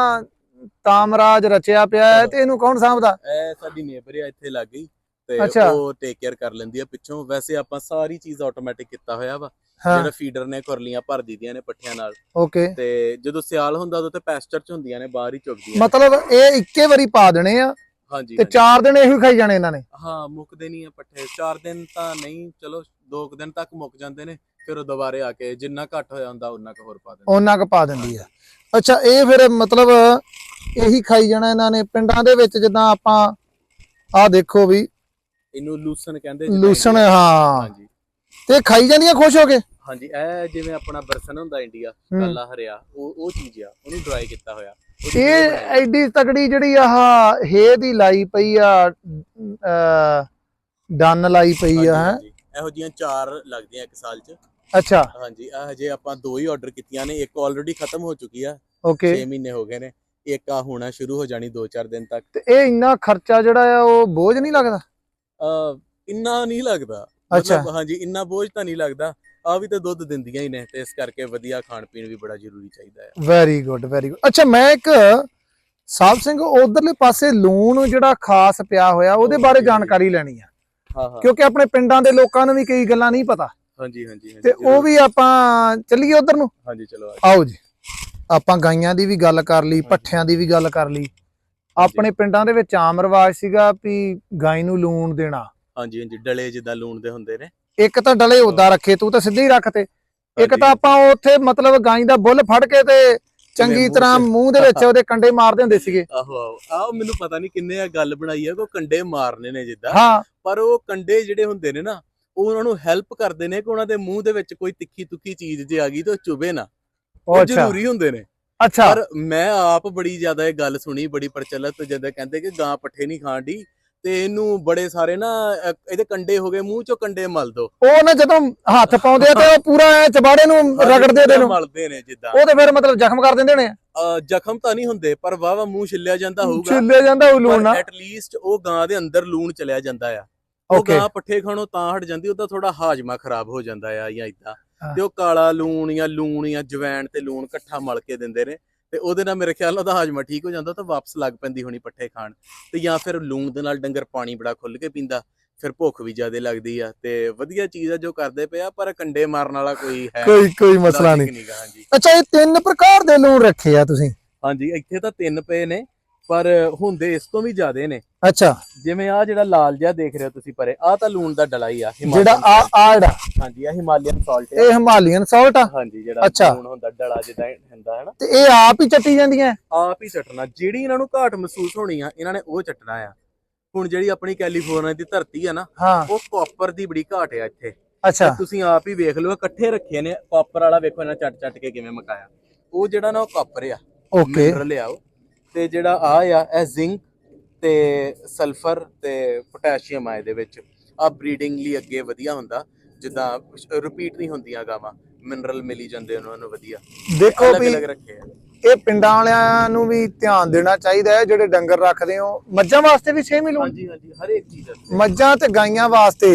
Speaker 1: ਤਾਮਰਾਜ ਰਚਿਆ ਪਿਆ ਹੈ ਤੇ ਇਹਨੂੰ ਕੌਣ ਸਾਂਭਦਾ?
Speaker 2: ਇਹ ਸਾਡੀ ਨੇਬਰ ਆ ਇੱਥੇ ਲੱਗ ਗਈ। ਤੇ। ਉਹ ਟੇਕ ਕੇਅਰ ਕਰ ਲੈਂਦੀ ਆ ਪਿੱਛੋਂ। ਵੈਸੇ ਆਪਾਂ ਸਾਰੀ ਚੀਜ਼ ਆਟੋਮੈਟਿਕ ਕੀਤਾ ਹੋਇਆ ਵਾ। ਜਿਹੜਾ ਫੀਡਰ ਨੇ ਕੁਰਲੀਆਂ ਭਰ ਦਿੱਤੀਆਂ ਨੇ ਪੱਠਿਆਂ ਨਾਲ।
Speaker 1: ਓਕੇ
Speaker 2: ਤੇ ਜਦੋਂ ਸਿਆਲ ਹੁੰਦਾ ਉਦੋਂ ਤੇ ਪੈਸਚਰ ਚ ਹੁੰਦੀਆਂ ਨੇ ਬਾਹਰ ਹੀ ਚੁਗਦੀਆਂ।
Speaker 1: ਮਤਲਬ ਇਹ ਇੱਕੇ ਵਾਰੀ ਪਾ ਦੇਣੇ ਆ।
Speaker 2: ਹਾਂਜੀ
Speaker 1: ਤੇ
Speaker 2: ਹਾਂਜੀ।
Speaker 1: 4 ਦਿਨ ਇਹੋ ਹੀ ਖਾਈ ਜਾਣੇ ਇਹਨਾਂ ਨੇ?
Speaker 2: ਹਾਂ ਮੁੱਕਦੇ ਨਹੀਂ ਆ ਪੱਠੇ। 4 ਦਿਨ ਤਾਂ ਨਹੀਂ ਚਲੋ 2 ਦਿਨ ਤੱਕ ਮੁੱਕ ਜਾਂਦੇ ਨੇ ਫਿਰ ਉਹ ਦੁਬਾਰੇ ਆ ਕੇ ਜਿੰਨਾ ਘੱਟ ਹੋਇਆ ਹੁੰਦਾ ਉਹਨਾਂ ਕੁ ਹੋਰ ਪਾ ਦਿੰਦੇ।
Speaker 1: ਉਹਨਾਂ ਕ ਪਾ ਦਿੰਦੀ ਆ। ਅੱਛਾ ਇਹ ਫਿਰ ਮਤਲਬ ਇਹੀ ਖਾਈ ਜਾਣਾ ਇਹਨਾਂ ਨੇ ਪਿੰਡਾਂ ਦੇ ਵਿੱਚ ਜਿੱਦਾਂ ਆਪਾਂ ਆਹ ਦੇਖੋ ਵੀ
Speaker 2: ਇਹਨੂੰ ਲੂਸਨ ਕਹਿੰਦੇ
Speaker 1: ਲੂਸਣ ਹਾਂ।
Speaker 2: ਹਾਂਜੀ।
Speaker 1: ਤੇ ਖਾਈ ਜਾਂਦੀਆਂ ਖੁਸ਼ ਹੋ ਕੇ?
Speaker 2: ਹਾਂਜੀ ਇਹ ਜਿਵੇਂ ਆਪਣਾ ਬਰਸਨ ਹੁੰਦਾ ਇੰਡੀਆ। ਕਾਲਾ ਹਰਿਆ ਉਹ ਉਹ ਚੀਜ਼ ਆ ਉਹਨੂੰ ਡਰਾਈ ਕੀਤਾ ਹੋਇਆ।
Speaker 1: ਇਹ। ਐਡੀ ਤਕੜੀ ਜਿਹੜੀ ਆਹ ਹੇ ਦੀ ਲਾਈ ਪਈ ਆ ਡੰਨ ਲਾਈ ਪਈ ਆ ਹੈ।
Speaker 2: ਇਹੋ ਜੀਆਂ ਚਾਰ ਲੱਗਦੀਆਂ ਇੱਕ ਸਾਲ ਚ।
Speaker 1: ਅੱਛਾ।
Speaker 2: ਹਾਂਜੀ ਇਹ ਹਜੇ ਆਪਾਂ ਦੋ ਹੀ ਆਰਡਰ ਕੀਤੀਆਂ ਨੇ। ਇੱਕ ਆਲਰੇਡੀ ਖਤਮ ਹੋ ਚੁੱਕੀ ਆ।
Speaker 1: ਓਕੇ
Speaker 2: 6 ਮਹੀਨੇ ਹੋ ਗਏ ਨੇ। ਇੱਕ ਆ ਹੋਣਾ ਸ਼ੁਰੂ ਹੋ ਜਾਣੀ 2-4 ਦਿਨ ਤੱਕ।
Speaker 1: ਤੇ ਇਹ ਇੰਨਾ ਖਰਚਾ ਜਿਹੜਾ ਆ ਉਹ ਬੋਝ ਨਹੀਂ ਲੱਗਦਾ?
Speaker 2: ਅ ਇੰਨਾ ਨਹੀਂ ਲੱਗਦਾ।
Speaker 1: ਅੱਛਾ।
Speaker 2: ਹਾਂਜੀ ਇੰਨਾ ਬੋਝ ਤਾਂ ਨਹੀਂ ਲੱਗਦਾ। ਆ ਵੀ ਤਾਂ ਦੁੱਧ ਦਿੰਦੀਆਂ ਹੀ ਨੇ ਤੇ ਇਸ ਕਰਕੇ ਵਧੀਆ ਖਾਣ ਪੀਣ ਵੀ ਬੜਾ ਜ਼ਰੂਰੀ ਚਾਹੀਦਾ ਹੈ।
Speaker 1: ਵੈਰੀ ਗੁੱਡ ਵੈਰੀ ਗੁੱਡ ਅੱਛਾ ਮੈਂ ਇੱਕ ਸਾਹਿਬ ਸਿੰਘ ਉਧਰਲੇ ਪਾਸੇ ਲੂਣ ਜਿਹੜਾ ਖਾਸ ਪਿਆ ਹੋਇਆ ਉਹਦੇ ਬਾਰੇ. ਜਾਣਕਾਰੀ ਲੈਣੀ ਆ।
Speaker 2: ਹਾਂ ਹਾਂ।
Speaker 1: ਕਿਉਂਕਿ ਆਪਣੇ ਪਿੰਡਾਂ ਦੇ ਲੋਕਾਂ ਨੂੰ ਵੀ ਕਈ ਗੱਲਾਂ ਨਹੀਂ ਪਤਾ।
Speaker 2: ਹਾਂਜੀ ਹਾਂਜੀ
Speaker 1: ਤੇ। ਉਹ ਵੀ ਆਪਾਂ ਚੱਲੀਏ ਉਧਰ ਨੂੰ?
Speaker 2: ਹਾਂਜੀ ਚਲੋ ਆ
Speaker 1: ਆਓ ਜੀ। ਆਪਾਂ ਗਾਈਆਂ ਦੀ ਵੀ ਗੱਲ ਕਰ ਲਈ ਪੱਠਿਆਂ ਦੀ ਵੀ ਗੱਲ ਕਰ ਲਈ। ਆਪਣੇ ਪਿੰਡਾਂ ਦੇ ਵਿੱਚ ਆਮ ਰਿਵਾਜ ਸੀਗਾ ਵੀ ਗਾਈ ਨੂੰ ਲੂਣ ਦੇਣਾ।
Speaker 2: ਹਾਂਜੀ ਹਾਂਜੀ ਡਲੇ ਜਿੱਦਾਂ ਲੂਣ ਦੇ ਹੁੰਦੇ ਨੇ।
Speaker 1: ਇੱਕ ਤਾਂ ਡਲੇ ਉਦਾਂ ਰੱਖੇ ਤੂੰ ਤਾਂ ਸਿੱਧੇ ਹੀ ਰੱਖਤੇ ਇੱਕ। ਤਾਂ ਆਪਾਂ ਉੱਥੇ ਮਤਲਬ ਗਾਈ ਦਾ ਬੁੱਲ ਫੜ ਕੇ ਤੇ ਚੰਗੀ ਤਰ੍ਹਾਂ। ਮੂੰਹ ਦੇ ਵਿੱਚ ਉਹਦੇ ਕੰਡੇ ਮਾਰਦੇ ਹੁੰਦੇ ਸੀਗੇ।
Speaker 2: ਆਹੋ ਆਹੋ। ਆਹ ਮੈਨੂੰ ਪਤਾ ਨਹੀਂ ਕਿੰਨੇ ਆ ਗੱਲ ਬਣਾਈ ਆ ਕੋ ਕੰਡੇ ਮਾਰਨੇ ਨੇ ਜਿੱਦਾਂ।
Speaker 1: ਹਾਂ।
Speaker 2: ਪਰ ਉਹ ਕੰਡੇ ਜਿਹੜੇ ਹੁੰਦੇ ਨੇ ਨਾ ਉਹ ਉਹਨਾਂ ਨੂੰ ਹੈਲਪ ਕਰਦੇ ਨੇ ਕਿ ਉਹਨਾਂ ਦੇ ਮੂੰਹ ਦੇ ਵਿੱਚ ਕੋਈ ਤਿੱਖੀ ਤੁੱਖੀ ਚੀਜ਼ ਜੇ ਆ ਗਈ ਤਾਂ ਉਹ ਚੁਭੇ ਨਾ।
Speaker 1: ਉਹ
Speaker 2: ਜ਼ਰੂਰੀ ਹੁੰਦੇ ਨੇ।
Speaker 1: ਅੱਛਾ।
Speaker 2: ਪਰ ਮੈਂ ਆਪ ਬੜੀ ਜ਼ਿਆਦਾ ਇਹ ਗੱਲ ਸੁਣੀ ਬੜੀ ਪ੍ਰਚਲਿਤ ਜਦੋਂ ਕਹਿੰਦੇ ਕਿ ਗਾਂ ਪੱਠੇ ਨਹੀਂ ਖਾਣ ਦੀ ਤੇ ਇਹਨੂੰ ਬੜੇ ਸਾਰੇ ਨਾ ਅਹ, ਇਹਦੇ ਕੰਡੇ ਹੋ ਗਏ ਮੂੰਹ ਚੋਂ ਕੰਡੇ ਮਲ ਦੋ।
Speaker 1: ਉਹ ਨਾ ਜਦੋਂ ਹੱਥ ਪਾਉਂਦੇ ਆ ਤੇ ਉਹ ਪੂਰਾ ਐਂ ਚਬਾੜੇ ਨੂੰ ਰਗੜਦੇ ਦੇ ਨੂੰ
Speaker 2: ਮਲਦੇ ਨੇ ਜਿੱਦਾਂ।
Speaker 1: ਉਹ ਤੇ ਫਿਰ ਮਤਲਬ ਜ਼ਖਮ ਕਰ ਦਿੰਦੇ ਨੇ।
Speaker 2: ਅਹ, ਜ਼ਖਮ ਤਾਂ ਨਹੀਂ ਹੁੰਦੇ ਪਰ ਵਾਵਾ ਮੂੰਹ ਛਿੱਲਿਆ ਜਾਂਦਾ ਹੋਊਗਾ।
Speaker 1: ਛਿੱਲੇ ਜਾਂਦਾ ਉਹ ਲੂਣ ਨਾਲ।
Speaker 2: ਐਟ ਲੀਸਟ ਉਹ ਗਾਂ ਦੇ ਅੰਦਰ ਲੂਣ ਚਲਿਆ ਜਾਂਦਾ ਆ। ਉਹ
Speaker 1: ਓਕੇ
Speaker 2: ਗਾਂ ਪੱਠੇ ਖਾਣੋਂ ਤਾਂ ਹਟ ਜਾਂਦੀ ਉਹਦਾ ਥੋੜਾ ਹਾਜ਼ਮਾ ਖਰਾਬ ਹੋ ਜਾਂਦਾ ਆ ਜਾਂ ਇਦਾਂ
Speaker 1: ਹਾਂ।
Speaker 2: ਤੇ ਉਹ ਕਾਲਾ ਲੂਣ ਜਾਂ ਲੂਣ ਜਾਂ ਜਵੈਣ ਤੇ ਲੂਣ ਇਕੱਠਾ ਮਲ ਕੇ ਦਿੰਦੇ ਨੇ। ਤੇ ਉਹਦੇ ਨਾਲ ਮੇਰੇ ਖਿਆਲ ਨਾਲ ਉਹਦਾ ਹਾਜ਼ਮਾ ਠੀਕ ਹੋ ਜਾਂਦਾ ਤਾਂ ਵਾਪਸ ਲੱਗ ਪੈਂਦੀ ਹੋਣੀ ਪੱਠੇ ਖਾਣ ਤੇ ਜਾਂ ਫਿਰ ਲੂਣ ਦੇ ਨਾਲ ਡੰਗਰ ਪਾਣੀ ਬੜਾ ਖੁੱਲ ਕੇ ਪੀਂਦਾ ਫਿਰ ਭੁੱਖ ਵੀ ਜ਼ਿਆਦਾ ਲੱਗਦੀ ਆ ਤੇ ਵਧੀਆ ਚੀਜ਼ ਆ ਜੋ ਕਰਦੇ ਪਿਆ ਪਰ ਕੰਡੇ ਮਾਰਨ ਵਾਲਾ ਕੋਈ ਹੈ
Speaker 1: ਕੋਈ ਕੋਈ ਮਸਲਾ ਨਹੀਂ
Speaker 2: ਹਾਂਜੀ।
Speaker 1: ਅੱਛਾ ਇਹ ਤਿੰਨ ਪ੍ਰਕਾਰ ਦੇ ਲੂਣ ਰੱਖੇ ਆ ਤੁਸੀਂ?
Speaker 2: ਹਾਂਜੀ ਇੱਥੇ ਤਾਂ ਤਿੰਨ ਪਏ ਨੇ। ਪਰ ਹੁੰਦੇ ਇਸ ਤੋਂ ਵੀ ਜ਼ਿਆਦੇ ਨੇ।
Speaker 1: ਅੱਛਾ।
Speaker 2: ਜਿਵੇਂ ਆ ਜਿਹੜਾ ਲਾਲ ਜਿਹਾ ਦੇਖ ਰਹੇ ਹੋ ਤੁਸੀਂ ਪਰੇ ਆ ਤਾਂ ਲੂਣ ਦਾ ਡਲਾ ਹੀ ਆ
Speaker 1: ਜਿਹੜਾ ਆ। ਆ ਜਿਹੜਾ
Speaker 2: ਹਾਂਜੀ ਆ ਹਿਮਾਲਯਨ ਸਾਲਟ
Speaker 1: ਇਹ ਹਿਮਾਲੀਅਨ ਸਾਲਟ ਆ?
Speaker 2: ਹਾਂਜੀ ਜਿਹੜਾ। ਲੂਣ ਹੁੰਦਾ ਡਲਾ ਜਿੱਦਾਂ ਹੁੰਦਾ ਹੈ ਨਾ?
Speaker 1: ਤੇ ਇਹ ਆਪ ਹੀ ਚੱਟੀ ਜਾਂਦੀਆਂ?
Speaker 2: ਆਪ ਹੀ ਚਟਣਾ। ਜਿਹੜੀ ਇਹਨਾਂ ਨੂੰ ਘਾਟ ਮਹਿਸੂਸ ਹੋਣੀ ਆ ਇਹਨਾਂ ਨੇ ਉਹ ਚਟਣਾ ਆ। ਹੁਣ ਜਿਹੜੀ ਆਪਣੀ ਕੈਲੀਫੋਰਨੀਆ ਦੀ ਧਰਤੀ ਆ ਨਾ ਉਹ ਕਾਪਰ ਦੀ ਬੜੀ ਘਾਟ ਆ ਇੱਥੇ।
Speaker 1: ਅੱਛਾ।
Speaker 2: ਤੁਸੀਂ ਆਪ ਹੀ ਵੇਖ ਲਓ ਇਕੱਠੇ ਰੱਖੇ ਨੇ ਕਾਪਰ ਵਾਲਾ ਵੇਖੋ ਇਹਨਾਂ ਚੱਟ ਚੱਟ ਕੇ ਕਿਵੇਂ ਮਕਾਇਆ। ਉਹ ਜਿਹੜਾ ਨਾ ਉਹ ਕਾਪਰ ਆ
Speaker 1: ਓਕੇ
Speaker 2: ਮਿਨਰਲ ਆ ਉਹ। ਤੇ ਜਿਹੜਾ ਆ ਆ ਇਹ ਜ਼ਿੰਕ ਤੇ ਸਲਫਰ ਤੇ ਪੋਟਾਸ਼ੀਅਮ ਆ ਇਹਦੇ ਵਿੱਚ। ਆ ਬਰੀਡਿੰਗ ਲਈ ਅੱਗੇ ਵਧੀਆ ਹੁੰਦਾ ਜਿੱਦਾਂ ਰਿਪੀਟ ਨਹੀਂ ਹੁੰਦੀਆਂ ਗਾਵਾਂ ਮਿਨਰਲ ਮਿਲੀ ਜਾਂਦੇ ਉਹਨਾਂ ਨੂੰ ਵਧੀਆ।
Speaker 1: ਦੇਖੋ ਵੀ ਇਹ ਪਿੰਡਾਂ ਵਾਲਿਆਂ ਨੂੰ ਵੀ ਧਿਆਨ ਦੇਣਾ ਚਾਹੀਦਾ ਹੈ ਜਿਹੜੇ ਡੰਗਰ ਰੱਖਦੇ ਹੋ। ਮੱਝਾਂ ਵਾਸਤੇ ਵੀ ਸੇਮ ਹੀ ਲੂਣ
Speaker 2: ਹਾਂਜੀ ਹਾਂਜੀ ਹਰ ਇੱਕ ਚੀਜ਼
Speaker 1: ਮੱਝਾਂ ਤੇ ਗਾਈਆਂ ਵਾਸਤੇ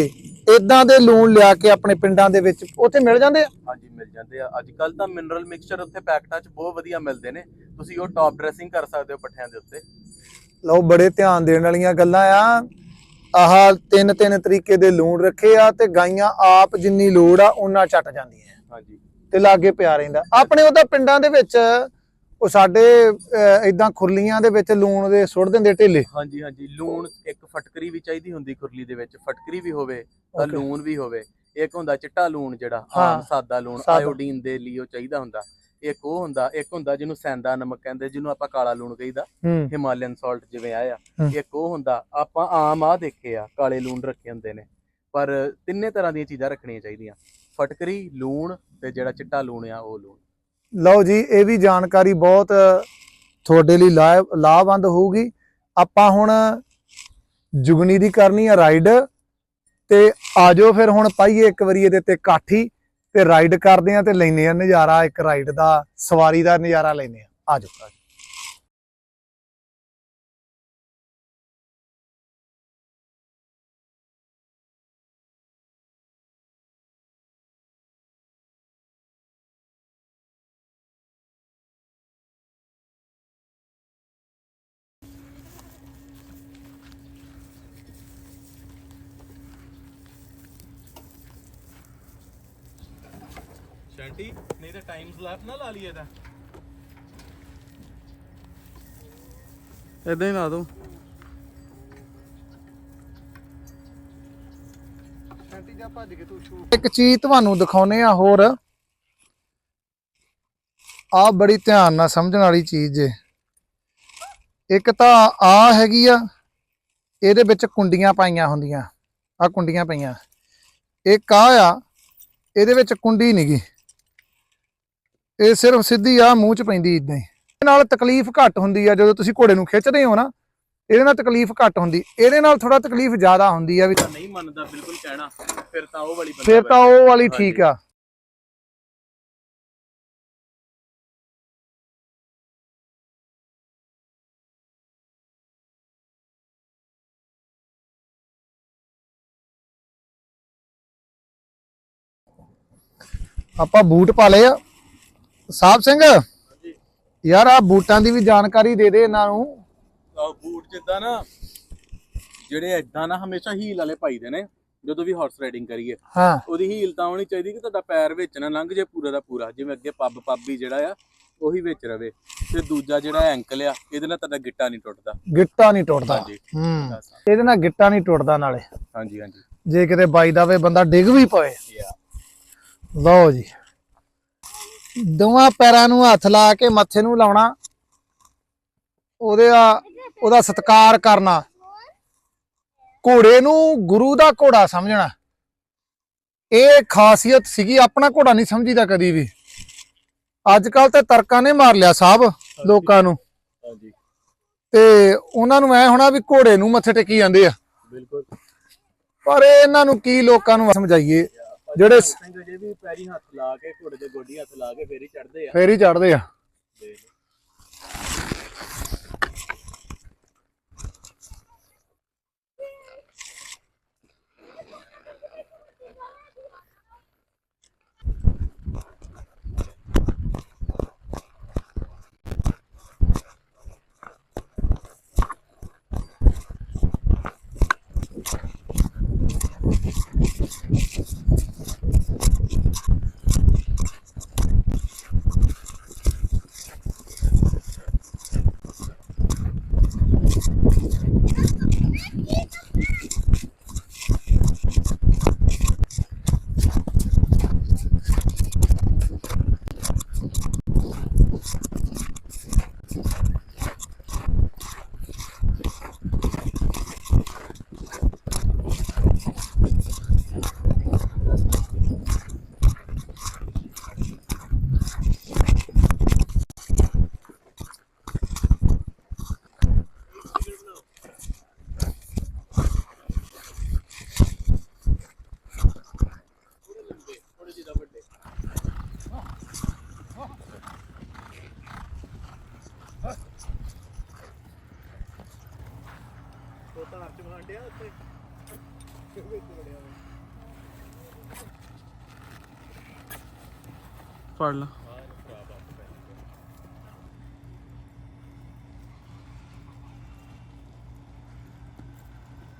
Speaker 1: ਇਦਾਂ ਦੇ ਲੂਣ ਲਿਆ ਕੇ ਆਪਣੇ ਪਿੰਡਾਂ ਦੇ ਵਿੱਚ ਉੱਥੇ ਮਿਲ ਜਾਂਦੇ ਆ?
Speaker 2: ਹਾਂਜੀ ਮਿਲ ਜਾਂਦੇ ਆ। ਅੱਜ ਕੱਲ ਤਾਂ ਮਿਨਰਲ ਮਿਕਸਚਰ ਉੱਥੇ ਪੈਕਟਾਂ 'ਚ ਬਹੁਤ ਵਧੀਆ ਮਿਲਦੇ ਨੇ। ਤੁਸੀਂ ਉਹ ਟੌਪ ਡਰੈਸਿੰਗ ਕਰ ਸਕਦੇ ਹੋ ਪੱਠਿਆਂ ਦੇ ਉੱਤੇ।
Speaker 1: ਲਓ ਬੜੇ ਧਿਆਨ ਦੇਣ ਵਾਲੀਆਂ ਗੱਲਾਂ ਆ। ਆਹ ਤਿੰਨ ਤਿੰਨ ਤਰੀਕੇ ਦੇ ਲੂਣ ਰੱਖੇ ਆ ਤੇ ਗਾਈਆਂ ਆਪ ਜਿੰਨੀ ਲੋੜ ਆ ਉਹਨਾਂ ਚੱਟ ਜਾਂਦੀਆਂ।
Speaker 2: ਹਾਂਜੀ।
Speaker 1: ਤੇ ਲਾਗੇ ਪਿਆ ਰਹਿੰਦਾ। ਆਪਣੇ ਉਹਦਾ ਪਿੰਡਾਂ ਦੇ ਵਿੱਚ ਉਹ ਸਾਡੇ ਇਦਾਂ ਖੁਰਲੀਆਂ ਦੇ ਵਿੱਚ ਲੂਣ ਦੇ ਸੁੱਟ ਦਿੰਦੇ ਢੇਲੇ
Speaker 2: ਹਾਂਜੀ ਹਾਂਜੀ ਲੂਣ ਇੱਕ ਫਟਕਰੀ ਵੀ ਚਾਹੀਦੀ ਹੁੰਦੀ ਖੁਰਲੀ ਦੇ ਵਿੱਚ ਫਟਕਰੀ ਵੀ ਹੋਵੇ ਤਾਂ. ਲੂਣ ਵੀ ਹੋਵੇ ਇੱਕ ਹੁੰਦਾ ਚਿੱਟਾ ਲੂਣ ਜਿਹੜਾ। ਆਮ ਸਾਦਾ ਲੂਣ। ਆਇਓਡੀਨ ਦੇ ਲਈ ਉਹ ਚਾਹੀਦਾ ਹੁੰਦਾ ਇੱਕ ਉਹ ਹੁੰਦਾ ਇੱਕ ਹੁੰਦਾ ਜਿਹਨੂੰ ਸੈਂਦਾ ਨਮਕ ਕਹਿੰਦੇ ਜਿਹਨੂੰ ਆਪਾਂ ਕਾਲਾ ਲੂਣ ਕਹੀਦਾ
Speaker 1: ਹੂੰ
Speaker 2: ਹਿਮਾਲਯਨ ਸਾਲਟ ਜਿਵੇਂ ਆਇਆ। ਇੱਕ ਉਹ ਹੁੰਦਾ ਆਪਾਂ ਆਮ ਆ ਦੇਖੇ ਆ ਕਾਲੇ ਲੂਣ ਰੱਖੇ ਹੁੰਦੇ ਨੇ ਪਰ ਤਿੰਨੇ ਤਰ੍ਹਾਂ ਦੀਆਂ ਚੀਜ਼ਾਂ ਰੱਖਣੀਆਂ ਚਾਹੀਦੀਆਂ ਫਟਕਰੀ ਲੂਣ ਤੇ ਜਿਹੜਾ ਚਿੱਟਾ ਲੂਣ ਆ ਉਹ ਲੂਣ
Speaker 1: ਲਓ ਜੀ, ਇਹ ਵੀ ਜਾਣਕਾਰੀ ਬਹੁਤ ਤੁਹਾਡੇ ਲਈ ਲਾਭ- ਲਾਭਵੰਦ ਹੋਊਗੀ। ਆਪਾਂ ਹੁਣ ਜੁਗਨੀ ਦੀ ਕਰਨੀ ਆ ਰਾਈਡ ਤੇ ਆਜੋ ਫਿਰ ਹੁਣ ਪਾਈਏ ਇੱਕ ਵਾਰੀ ਇਹਦੇ ਤੇ ਕਾਠੀ ਤੇ ਰਾਈਡ ਕਰਦੇ ਆ ਤੇ ਲੈਨੇ ਆ ਨਜ਼ਾਰਾ, ਇੱਕ ਰਾਈਡ ਦਾ ਸਵਾਰੀ ਦਾ ਨਜ਼ਾਰਾ ਲੈਨੇ ਆ। ਆਜੋ।
Speaker 2: ਸ਼ੈਂਟੀ ਨਹੀਂ ਤਾਂ ਟਾਈਮ ਸਲੈਪ ਨਾ ਲਾ ਲਈਏ ਤਾਂ।
Speaker 4: ਇਦਾਂ ਹੀ ਲਾ ਦੋ।
Speaker 1: ਇੱਕ ਚੀਜ਼ ਤੁਹਾਨੂੰ ਦਿਖਾਉਨੇ ਆ ਹੋਰ। ਆ ਬੜੀ ਧਿਆਨ ਨਾਲ ਸਮਝਣ ਵਾਲੀ ਚੀਜ਼ ਜੇ ਇੱਕ ਤਾਂ ਆ ਹੈਗੀ ਆ ਇਹਦੇ ਵਿੱਚ ਕੁੰਡੀਆਂ ਪਾਈਆਂ ਹੁੰਦੀਆਂ। ਆ ਕੁੰਡੀਆਂ ਪਈਆਂ। ਇੱਕ ਆ ਆ ਇਹਦੇ ਵਿੱਚ ਕੁੰਡੀ ਨਹੀਂਗੀ ਇਹ ਸਿਰਫ ਸਿੱਧੀ ਆ ਮੂੰਹ ਚ ਪੈਂਦੀ ਇਦਾਂ ਹੀ। ਇਹਦੇ ਨਾਲ ਤਕਲੀਫ ਘੱਟ ਹੁੰਦੀ ਆ ਜਦੋਂ ਤੁਸੀਂ ਘੋੜੇ ਨੂੰ ਖਿੱਚਦੇ ਹੋ ਨਾ ਇਹਦੇ ਨਾਲ ਤਕਲੀਫ ਘੱਟ ਹੁੰਦੀ। ਇਹਦੇ ਨਾਲ ਥੋੜਾ ਤਕਲੀਫ ਜ਼ਿਆਦਾ ਹੁੰਦੀ ਆ ਵੀ
Speaker 2: ਨਹੀਂ ਮੰਨਦਾ ਬਿਲਕੁਲ ਕਹਿਣਾ ਫਿਰ ਤਾਂ ਉਹ ਵਾਲੀ
Speaker 1: ਫਿਰ ਤਾਂ ਉਹ ਵਾਲੀ ਠੀਕ ਆ। ਆਪਾਂ ਬੂਟ ਪਾ ਲਏ ਆ। ਸਾਹਿਬ ਸਿੰਘ? ਯਾਰ ਆ ਬੂਟਾਂ ਦੀ ਵੀ ਜਾਣਕਾਰੀ ਦੇ ਦੇ ਇਹਨਾਂ ਨੂੰ।
Speaker 2: ਆਹ ਬੂਟ ਜਿੱਦਾਂ ਨਾ ਜਿਹੜੇ ਏਦਾਂ ਨਾ ਹਮੇਸ਼ਾ ਹੀਲ ਵਾਲੇ ਪਾਈਦੇ ਨੇ ਜਦੋਂ ਵੀ ਹਾਰਸ ਰਾਈਡਿੰਗ ਕਰੀਏ।
Speaker 1: ਹਾਂ।
Speaker 2: ਉਹਦੀ ਹੀਲ ਤਾਂ ਹੋਣੀ ਚਾਹੀਦੀ ਕਿ ਤੁਹਾਡਾ ਪੈਰ ਵਿੱਚ ਨਾ ਲੰਘ ਜੇ ਪੂਰਾ ਦਾ ਪੂਰਾ। ਜਿਵੇਂ ਅੱਗੇ ਪੱਬ ਪੱਬੀ ਜਿਹੜਾ ਆ ਉਹੀ ਵਿੱਚ ਰਵੇ। ਤੇ ਦੂਜਾ ਜਿਹੜਾ ਐਂਕਲ ਆ ਇਹਦੇ ਨਾਲ ਤੁਹਾਡਾ ਗਿੱਟਾ ਨਹੀਂ ਟੁੱਟਦਾ।
Speaker 1: ਗਿੱਟਾ ਨਹੀਂ ਟੁੱਟਦਾ।
Speaker 2: ਹਾਂਜੀ।
Speaker 1: ਹੂੰ। ਇਹਦੇ ਨਾਲ ਗਿੱਟਾ ਨਹੀਂ ਟੁੱਟਦਾ ਨਾਲੇ।
Speaker 2: ਹਾਂਜੀ ਹਾਂਜੀ।
Speaker 1: ਜੇ ਕਿਤੇ ਬਾਈ ਦਾ ਵੇ ਬੰਦਾ ਡਿੱਗ ਵੀ ਪਏ
Speaker 2: ਯਾ
Speaker 1: ਲਓ ਜੀ। ਦੋਵਾਂ ਪੈਰਾਂ ਨੂੰ ਹੱਥ ਲਾ ਕੇ ਮੱਥੇ ਨੂੰ ਲਾਉਣਾ। ਉਹਦੇ ਆ ਉਹਦਾ ਸਤਿਕਾਰ ਕਰਨਾ। ਘੋੜੇ ਨੂੰ ਗੁਰੂ ਦਾ ਘੋੜਾ ਸਮਝਣਾ। ਇਹ ਖਾਸੀਅਤ ਸੀਗੀ ਆਪਣਾ ਘੋੜਾ ਨਹੀਂ ਸਮਝੀਦਾ ਕਦੀ ਵੀ। ਅੱਜ ਕੱਲ ਤੇ ਤਰਕਾਂ ਨੇ ਮਾਰ ਲਿਆ ਸਾਹਿਬ ਲੋਕਾਂ ਨੂੰ। ਤੇ ਉਹਨਾਂ ਨੂੰ ਐ ਹੋਣਾ ਵੀ ਘੋੜੇ ਨੂੰ ਮੱਥੇ ਟੇਕੀ ਜਾਂਦੇ ਆ।
Speaker 2: ਬਿਲਕੁਲ।
Speaker 1: ਪਰ ਇਹ ਇਹਨਾਂ ਨੂੰ ਕੀ ਲੋਕਾਂ ਨੂੰ ਸਮਝਾਈਏ? ਜਿਹੜੇ ਸ-
Speaker 2: ਸਿੰਘ ਜੇ ਵੀ ਪੈਰੀ ਹੱਥ ਲਾ ਕੇ ਘੋੜੇ ਦੇ ਗੋਡੀ ਹੱਥ ਲਾ ਕੇ ਫੇਰ ਹੀ ਚੜਦੇ ਆ।
Speaker 1: ਫੇਰ ਹੀ ਚੜਦੇ ਆ।
Speaker 2: ਫੜ ਲਾ।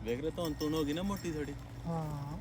Speaker 2: ਵੇਖ ਰਹੇ ਤੋਂ ਤੋਂ ਹੋ ਗਈ ਨਾ ਮੋਟੀ ਥੋੜੀ
Speaker 1: ਹਾਂ।